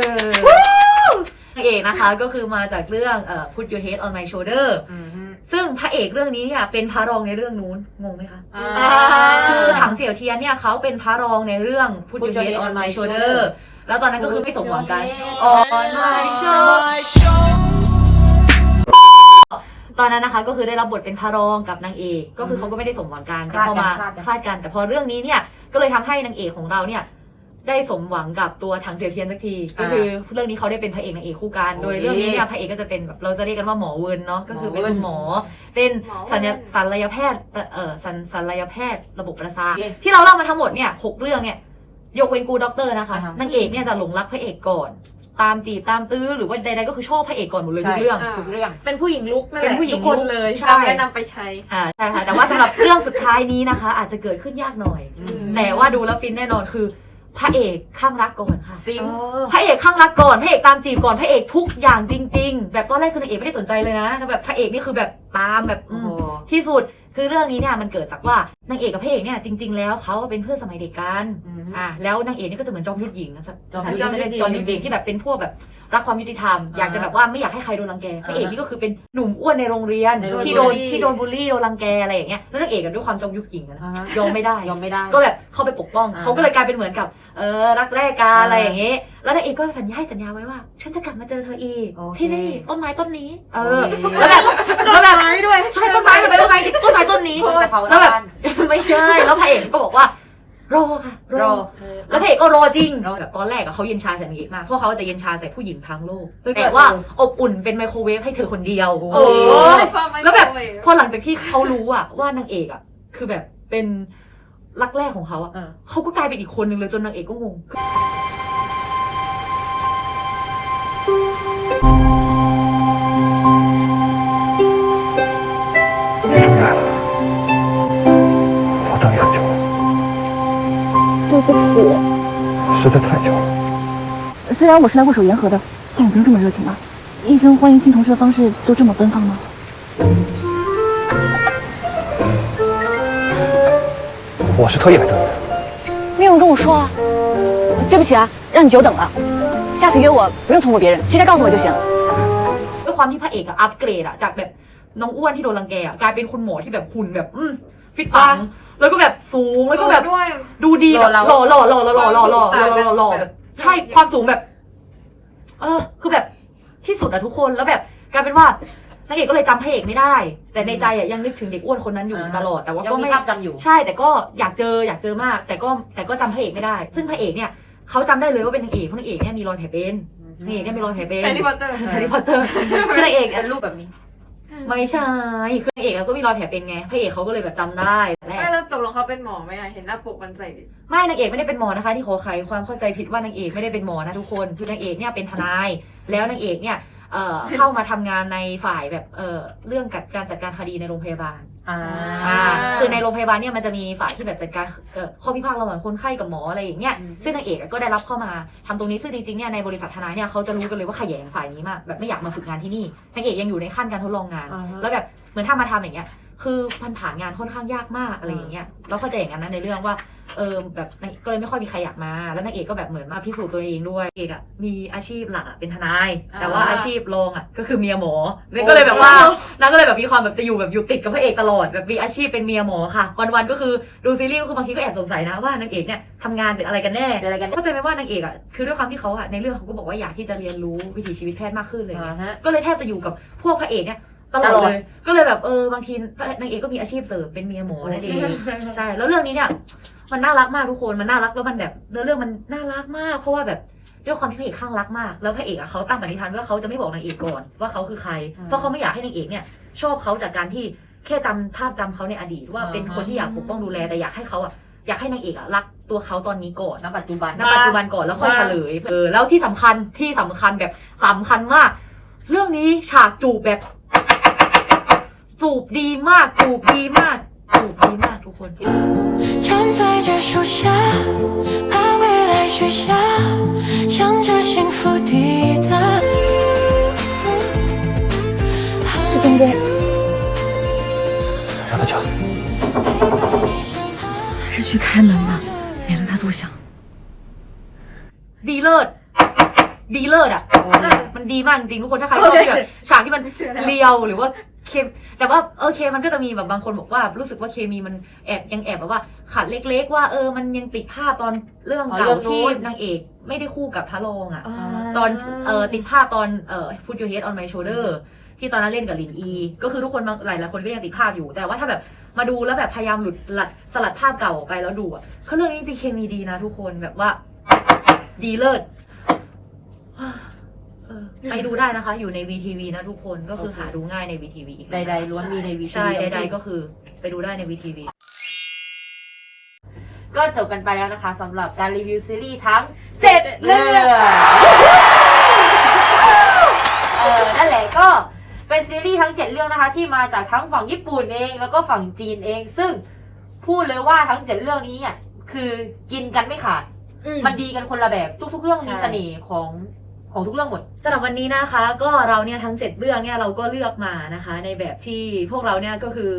[SPEAKER 6] นางเอกนะคะก็คือมาจากเรื่องเอ่อ Put Your Head on My Shoulder
[SPEAKER 2] อืมฮึ
[SPEAKER 6] ซึ่งพระเอกเรื่องนี้เนี่ยเป็นพระรองในเรื่องนู้นงงไหมคะ
[SPEAKER 2] อ่า
[SPEAKER 6] คือถังเสี่ยวเทียนเนี่ยเขาเป็นพระรองในเรื่อง Put Your Head on My Shoulder แล้วตอนนั้นก็คือไม่สมหวังกัน On My Shoulder ตอนนั้นนะคะก็คือได้รับบทเป็นพระรองกับนางเอกก็คือเขาก็ไม่ได้สมหวังกันแต่พอมา
[SPEAKER 2] คลาดกัน
[SPEAKER 6] คลาดกัน แต่พอเรื่องนี้เนี่ยก็เลยทำให้นางเอกของเราเนี่ยได้สมหวังกับตัวถังเสี่ยวเทียนสักที ก็คือเรื่องนี้เขาได้เป็นพระเอกนางเอกคู่กันโดยเรื่องนี้เนี่ยพระเอกก็จะเป็นแบบเราจะเรียกกันว่าหมอเวิร์นเนาะก็คือเป็นคุณหมอ เป็น
[SPEAKER 3] หมอเวิร์น
[SPEAKER 6] สัญญศัลยแพทย์เอ่อสัญศัลยแพทย์ระบบประสาท
[SPEAKER 2] โอเค
[SPEAKER 6] ที่เราเล่ามาทั้งหมดเนี่ยหกเรื่องเนี่ยยกเว้นกูด็อกเตอร์นะคะ
[SPEAKER 2] อ่าฮะ
[SPEAKER 6] นางเอกเนี่ยจะหลงรักพระเอกก่อน ตามจีบตามตื้อหรือว่าใดๆก็คือชอบพระเอกก่อนหมดเลยทุกเรื่อง
[SPEAKER 3] อ่า
[SPEAKER 2] ทุกเรื่อง
[SPEAKER 1] เป็นผู้หญิงลุกนั่นแห
[SPEAKER 6] เป็น
[SPEAKER 1] ละ
[SPEAKER 6] ผู้หญิง
[SPEAKER 1] ทุกคนเลย
[SPEAKER 6] ใช่
[SPEAKER 3] แนะนำไปใช้
[SPEAKER 6] อ่าใช่ค่ะ แต่ว่าสำหรับเรื่องสุดท้ายนี้นะคะ อาจจะเกิดขึ้นยากหน่อย
[SPEAKER 2] อืม
[SPEAKER 6] แต่ว่าดูแล้วฟินแน่นอนคือพระเอกข้างรักก่อนค่ะ
[SPEAKER 2] ซิง
[SPEAKER 6] พระเอกข้างรักก่อนพระเอกตามจีบก่อนพระเอกทุกอย่างจริง ๆ แบบตอนแรกคือนางเอกไม่ได้สนใจเลยนะแต่แบบพระเอกนี่คือแบบตามแบบอื
[SPEAKER 2] โอ้
[SPEAKER 6] ม
[SPEAKER 2] โห
[SPEAKER 6] ที่สุด คือเรื่องนี้เนี่ยมันเกิดจากว่านางเอกกับพระเอกเนี่ยจริง ๆ แล้วเขาเป็นเพื่อนสมัยเด็กกัน
[SPEAKER 2] อืม
[SPEAKER 6] อะแล้วนางเอกนี่ก็จะเหมือนจอมยุทธหญิงนะ
[SPEAKER 2] จอม
[SPEAKER 6] ภา
[SPEAKER 2] ยุ
[SPEAKER 6] ษา
[SPEAKER 2] ทธ
[SPEAKER 6] ที่จะเรียกจอมยุทธหญิงที่แบบเป็นพวกแบบ รักความยุติธรรม
[SPEAKER 2] อ่า
[SPEAKER 6] อยากจะแบบว่าไม่อยากให้ใครโดนรังแกพระเอก
[SPEAKER 2] อ่าฮะ
[SPEAKER 6] นี่ก็คือเป็นหนุ่มอ้วนในโรงเรียน
[SPEAKER 2] ในโรง
[SPEAKER 6] ที่โดน
[SPEAKER 3] บูลลี่
[SPEAKER 6] ที่โดนบูลลี่โดนรังแกอะไรอย่างเงี้ยแล้วนางเอกกันด้วยความจอมยุทธหญิงอะนะ
[SPEAKER 2] อ่าฮะ
[SPEAKER 6] ยอมไม่ได้
[SPEAKER 2] ยอมไม่ได้
[SPEAKER 6] ก็แบบเข้าไปปกป้อง
[SPEAKER 2] อ่า
[SPEAKER 6] เขาก็เลยกลายเป็นเหมือนกับเออรักแรกกัน
[SPEAKER 2] อ่า
[SPEAKER 6] อะไรอย่างเงี้ยแล้วนางเอกก็สัญญาให้สัญญาไว้ว่า ฉันจะกลับมาเจอเธออีก
[SPEAKER 2] โอเค
[SPEAKER 6] ที่นี่ต้นไม้ต้นนี้ เอ
[SPEAKER 2] โอ
[SPEAKER 6] อ
[SPEAKER 2] เค
[SPEAKER 6] แล้วแบบแล้วแบบด้วยใช่ต้นไม้จะไปต้นไม้ต้นไม้ต้นนี้
[SPEAKER 2] คนจะเผา
[SPEAKER 6] แล้วแบบ
[SPEAKER 2] บ้าน
[SPEAKER 6] ไม่ใช่แล้วพระเอกก็บอกว่า รอค่ะ
[SPEAKER 2] รอ
[SPEAKER 6] แล้วพระเอกก็รอจริง
[SPEAKER 2] รอ
[SPEAKER 6] แบบตอนแรกอะเขาเย็นชาใส่นางเอกมากเพราะเขาจะเย็นชาใส่ผู้หญิงทั้งโลก
[SPEAKER 2] เฮ้ย
[SPEAKER 6] แต่ว่า
[SPEAKER 2] เออ
[SPEAKER 6] อบอุ่นเป็นไมโครเวฟให้เธอคนเดียว
[SPEAKER 2] โอ้
[SPEAKER 6] โอ้
[SPEAKER 2] ย
[SPEAKER 6] แล้วแบบพอหลังจากที่เขารู้อะว่านางเอกอะคือแบบเป็นรักแรกของเขาอะ
[SPEAKER 2] เออ
[SPEAKER 6] เขาก็กลายเป็นอีกคนหนึ่งเลยจนนางเอกก็งง
[SPEAKER 4] 不起，
[SPEAKER 7] 实在太久了。
[SPEAKER 4] 虽然我是来握手言和的，但也不用这么热情吧？医生欢迎新同事的方式都这么奔放吗？
[SPEAKER 7] 我是特意来等你的。
[SPEAKER 4] 没有人跟我说啊。对不起啊，让你久等了。下次约我不用通过别人，直接告诉我就行。
[SPEAKER 6] ความที่พระเอกอะอัปเกรดอะจากแบบน้องอ้วนที่โดนรังแกอะกลายเป็นคุณหมอที่แบบหุ่นแบบ อืมฟิตปัง แล้วก็แบบสูงแล้วก็แบบ
[SPEAKER 3] ด้วย
[SPEAKER 6] ดูดีแบบหล่อหล่อหล่อหล่อหล่อหล่อหล่อหล่อหล่อหล่อแบบใช่ความสูงแบบ เออ คือแบบที่สุดอะทุกคนแล้วแบบกลายเป็นว่านางเอกก็เลยจำพระเอกไม่ได้ แต่ในใจอะยังนึกถึงเด็กอ้วนคนนั้นอยู่
[SPEAKER 2] อ่า
[SPEAKER 6] ตลอดแต่ว่า
[SPEAKER 2] ยัง
[SPEAKER 6] ก็
[SPEAKER 2] มี
[SPEAKER 6] ไม่
[SPEAKER 2] ภาพจำอยู่
[SPEAKER 6] ใช่ แต่ก็อยากเจออยากเจอมาก แต่ก็แต่ก็จำพระเอกไม่ได้ ซึ่งพระเอกเนี่ยเขาจำได้เลยว่าเป็นนางเอกเพราะนางเอกเนี่ยมีรอยแผลเป็นนางเอกเนี่ยมีรอยแผลเป็น
[SPEAKER 3] แฮร์รี่พอตเตอร์
[SPEAKER 6] แฮร์รี่พอตเตอร์คือนางเอก
[SPEAKER 2] เป็นรูปแบบนี้
[SPEAKER 6] ไม่ใช่คือนางเอกเขาก็มีรอยแผลเป็นไงพระเอกเขาก็เลยแบบจำได้แรก
[SPEAKER 3] ไม่แล้วตกลงเขาเป็นหมอไหมอะเห็นหน้าปกมันใส่
[SPEAKER 6] ไม่นางเอกไม่ได้เป็นหมอนะคะที่ขอไขความเข้าใจผิดว่านางเอกไม่ได้เป็นหมอนะทุกคนคือนางเอกเนี่ยเป็นทนาย แล้วนางเอกเนี่ยเอ่อเข้ามาทำงานในฝ่ายแบบเอ่อเรื่องกัดการจัดการคดีในโรงพยาบาล
[SPEAKER 2] อ่า
[SPEAKER 6] อ่า คือในโรงพยาบาลเนี่ยมันจะมีฝ่ายที่แบบจัดการเอ่อข้อพิพาทระหว่างคนไข้กับหมออะไรอย่างเงี้ย
[SPEAKER 2] อืม
[SPEAKER 6] ซึ่งนางเอกอะก็ได้รับเข้ามาทำตรงนี้ซึ่งจริงๆเนี่ยในบริษัททนายเนี่ยเขาจะรู้กันเลยว่าขยงฝ่ายนี้มากแบบไม่อยากมาฝึกงานที่นี่นางเอกยังอยู่ในขั้นการทดลองงาน
[SPEAKER 2] อ่าฮะ
[SPEAKER 6] แล้วแบบเหมือนถ้ามาทำอย่างเงี้ย คือมันผ่านงานค่อนข้างยากมากอะไรอย่างเงี้ยแล้วเข้าใจอย่างนั้นนะในเรื่องว่า เออแบบนางก็เลยไม่ค่อยมีใครอยากมา แล้วนางเอกก็แบบเหมือนมาพิสูจน์ตัวเองด้วยเอกอะมีอาชีพหลักอะเป็นทนาย แต่ว่า
[SPEAKER 2] อ่า
[SPEAKER 6] อาชีพรองอะก็คือเมียหมอเนี่ยก็เลยแบบว่านางก็เลยแบบมีความแบบจะอยู่แบบอยู่ติดกับพระเอกตลอดแบบมีอาชีพเป็นเมียหมอค่ะ วันๆก็คือดูซีรีส์ก็คือบางทีก็แอบสงสัยนะว่านางเอกเนี่ยทำงานเป็นอะไรกันแน่
[SPEAKER 2] เป็นอะไรกัน
[SPEAKER 6] เข้าใจไหมว่านางเอกอะคือด้วยความที่เขาอะในเรื่องเขาก็บอกว่าอยากที่จะเรียนรู้วิถีชีวิตแพทย์มากขึ้นเลย
[SPEAKER 2] อ่าฮะ
[SPEAKER 6] ก็เลยแทบจะอยู่กับพวกพระเอกเนี่ยตลอด
[SPEAKER 2] ตลอด
[SPEAKER 6] เลย ก็เลยแบบเออบางทีนางเอกก็มีอาชีพเสริมเป็นเมียหมอนั่นเองใช่ แล้วเรื่องนี้เนี่ย มันน่ารักมากทุกคนมันน่ารักแล้วมันแบบเนื้อเรื่องมันน่ารักมาก เพราะว่าแบบด้วยความที่พระเอกข้างรักมาก แล้วพระเอกอะเขาตั้งปณิธานว่าเขาจะไม่บอกนางเอกก่อนว่าเขาคือใคร เพราะเขาไม่อยากให้นางเอกเนี่ย ชอบเขาจากการที่แค่จำภาพจำเขาในอดีตว่าเป็นคนที่อยากปกป้องดูแลแต่อยากให้เขาอะอยากให้นางเอกอะรักตัวเขาตอนนี้ก่อน
[SPEAKER 2] ณปัจจุบัน
[SPEAKER 6] ณปัจจุบันก่อนแล้วค่อยเฉลยเออแล้วที่สำคัญที่สำคัญแบบสำคัญมาก เรื่องนี้ฉากจูบแบบจูบดีมากจูบดีมาก จูบดีมากทุกคน
[SPEAKER 9] 站在这树下，怕未来许下，向着幸福抵达。
[SPEAKER 4] 这中间
[SPEAKER 7] 让他讲。
[SPEAKER 9] 还
[SPEAKER 4] 是去开门吧，免得他多想。
[SPEAKER 6] ดีเลิศดีเลิศอ่ะ มันดีมากจริงๆทุกคนถ้าใครชอบที่แบบฉากที่มันเลียวหรือว่า เคมแต่ว่าโอเคมันก็จะมีแบบบางคนบอกว่า รู้สึกว่าเคมีมันแอบยังแอบแบบว่าขัดเล็ก ๆ ว่าเออมันยังติดภาพตอนเรื่อง
[SPEAKER 2] อ๋อ
[SPEAKER 6] เก่า
[SPEAKER 2] เรื่องนู้
[SPEAKER 6] ที่
[SPEAKER 2] น
[SPEAKER 6] นางเอกไม่ได้คู่กับพระรองอะ
[SPEAKER 1] อ่า
[SPEAKER 6] ตอนเออติดภาพตอนเออ Put Your Head on My Shoulder ที่ตอนนั้นเล่นกับลินอี ก็คือทุกคนบางหลายหลายๆคนก็ยังติดภาพอยู่ แต่ว่าถ้าแบบมาดูแล้วแบบพยายามหลุดหลัดสลัดภาพเก่าออกไปแล้วดูอะเขาเรื่องนี้จริงๆเคมีดีนะทุกคนแบบว่าดีเลิศเออ ไปดูได้นะคะ อยู่ใน VTV นะทุกคนก็คือหาดูง่ายใน VTV อีก
[SPEAKER 2] ใดๆล้วนมีในวี
[SPEAKER 6] ใช่ใด ๆ ก็คือไปดูได้ใน VTV
[SPEAKER 2] ก็จบกันไปแล้วนะคะสำหรับการรีวิวซีรีส์ทั้ง เจ็ดเรื่องเออ นั่นแหละก็เป็นซีรีส์ทั้งเจ็ดเรื่องนะคะ ที่มาจากทั้งฝั่งญี่ปุ่นเองแล้วก็ฝั่งจีนเอง ซึ่งพูดเลยว่าทั้งเจ็ดเรื่องนี้เนี่ยคือกินกันไม่ขาด มันดีกันคนละแบบทุกๆ เรื่องมี
[SPEAKER 6] ใช่
[SPEAKER 2] เสน่ห์ของ ของทุกเรื่องหมด
[SPEAKER 6] สำหรับวันนี้นะคะ ก็เราเนี่ยทั้งเจ็ดเรื่องเนี่ยเราก็เลือกมานะคะ ในแบบที่พวกเราเนี่ยก็คือ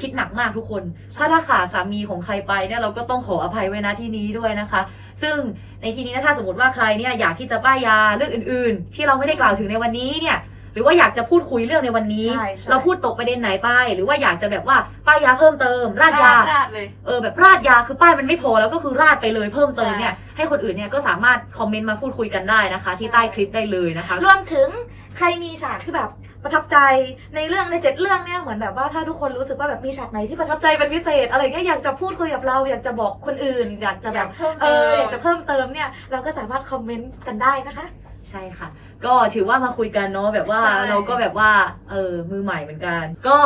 [SPEAKER 6] คิดหนักมากทุกคน ถ้าถ้าขาดสามีของใครไปเนี่ยเราก็ต้องขออภัยไว้นะที่นี้ด้วยนะคะ ซึ่งในที่นี้นะถ้าสมมติว่าใครเนี่ยอยากที่จะป้ายยาเรื่องอื่น ๆ ที่เราไม่ได้กล่าวถึงในวันนี้เนี่ย รือว่าอยากจะพูดคุยเรื่องในวันนี้
[SPEAKER 1] ใช่ใช่
[SPEAKER 6] เราพูดตกประเด็นไหนไปหรือว่าอยากจะแบบว่าป้ายยาเพิ่มเติม ราดยา
[SPEAKER 3] ราดเลย
[SPEAKER 6] เออแบบราดยาคือป้ายมันไม่พอแล้วก็คือราดไปเลยเพิ่มเติมเนี่ย
[SPEAKER 3] ใช่
[SPEAKER 6] ให้คนอื่นเนี่ยก็สามารถคอมเมนต์มาพูดคุยกันได้นะคะ ที่ใต้คลิปได้เลยนะคะ
[SPEAKER 1] รวมถึงใครมีฉากที่แบบประทับใจในเรื่องในเจ็ดเรื่องเนี่ยเหมือนแบบว่าถ้าทุกคนรู้สึกว่าแบบมีฉากไหนที่ประทับใจเป็นพิเศษ อะไรเงี้ยอยากจะพูดคุยกับเราอยากจะบอกคนอื่น อยากจะแบบ
[SPEAKER 3] เพิ่ม
[SPEAKER 1] เอ
[SPEAKER 3] เติ
[SPEAKER 1] อ
[SPEAKER 3] ม
[SPEAKER 1] อยากจะเพิ่มเติมเนี่ยเราก็สามารถคอมเมนต์กันได้นะคะ
[SPEAKER 6] ใช่ค่ะ ก็ถือว่ามาคุยกันเนาะแบบว่า
[SPEAKER 1] ใช่
[SPEAKER 6] เราก็แบบว่าเออมือใหม่เหมือนกัน ก็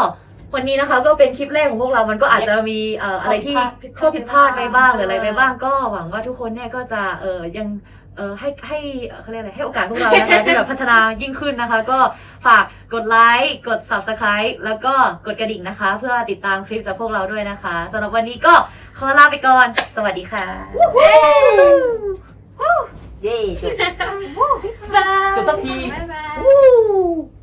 [SPEAKER 6] วันนี้นะคะก็เป็นคลิปแรกของพวกเรา มันก็อาจจะมีเอ่ออะไรที่ข้อผิดพลาดไปบ้างหรืออะไรไปบ้าง ก็หวังว่าทุกคนเนี่ยก็จะเออยังเออให้ให้เอ่อเขาเรียกอะไรให้โอกาสพวกเรานะคะ ที่แบบพัฒนายิ่งขึ้นนะคะ ก็ฝากกดไลค์กด subscribe แล้วก็กดกระดิ่งนะคะ เพื่อติดตามคลิปจากพวกเราด้วยนะคะสำหรับวันนี้ก็ขอลาไปก่อน สวัสดีค่ะ
[SPEAKER 2] เย่จบ จบสักที
[SPEAKER 3] บ๊ายบาย
[SPEAKER 6] Woo!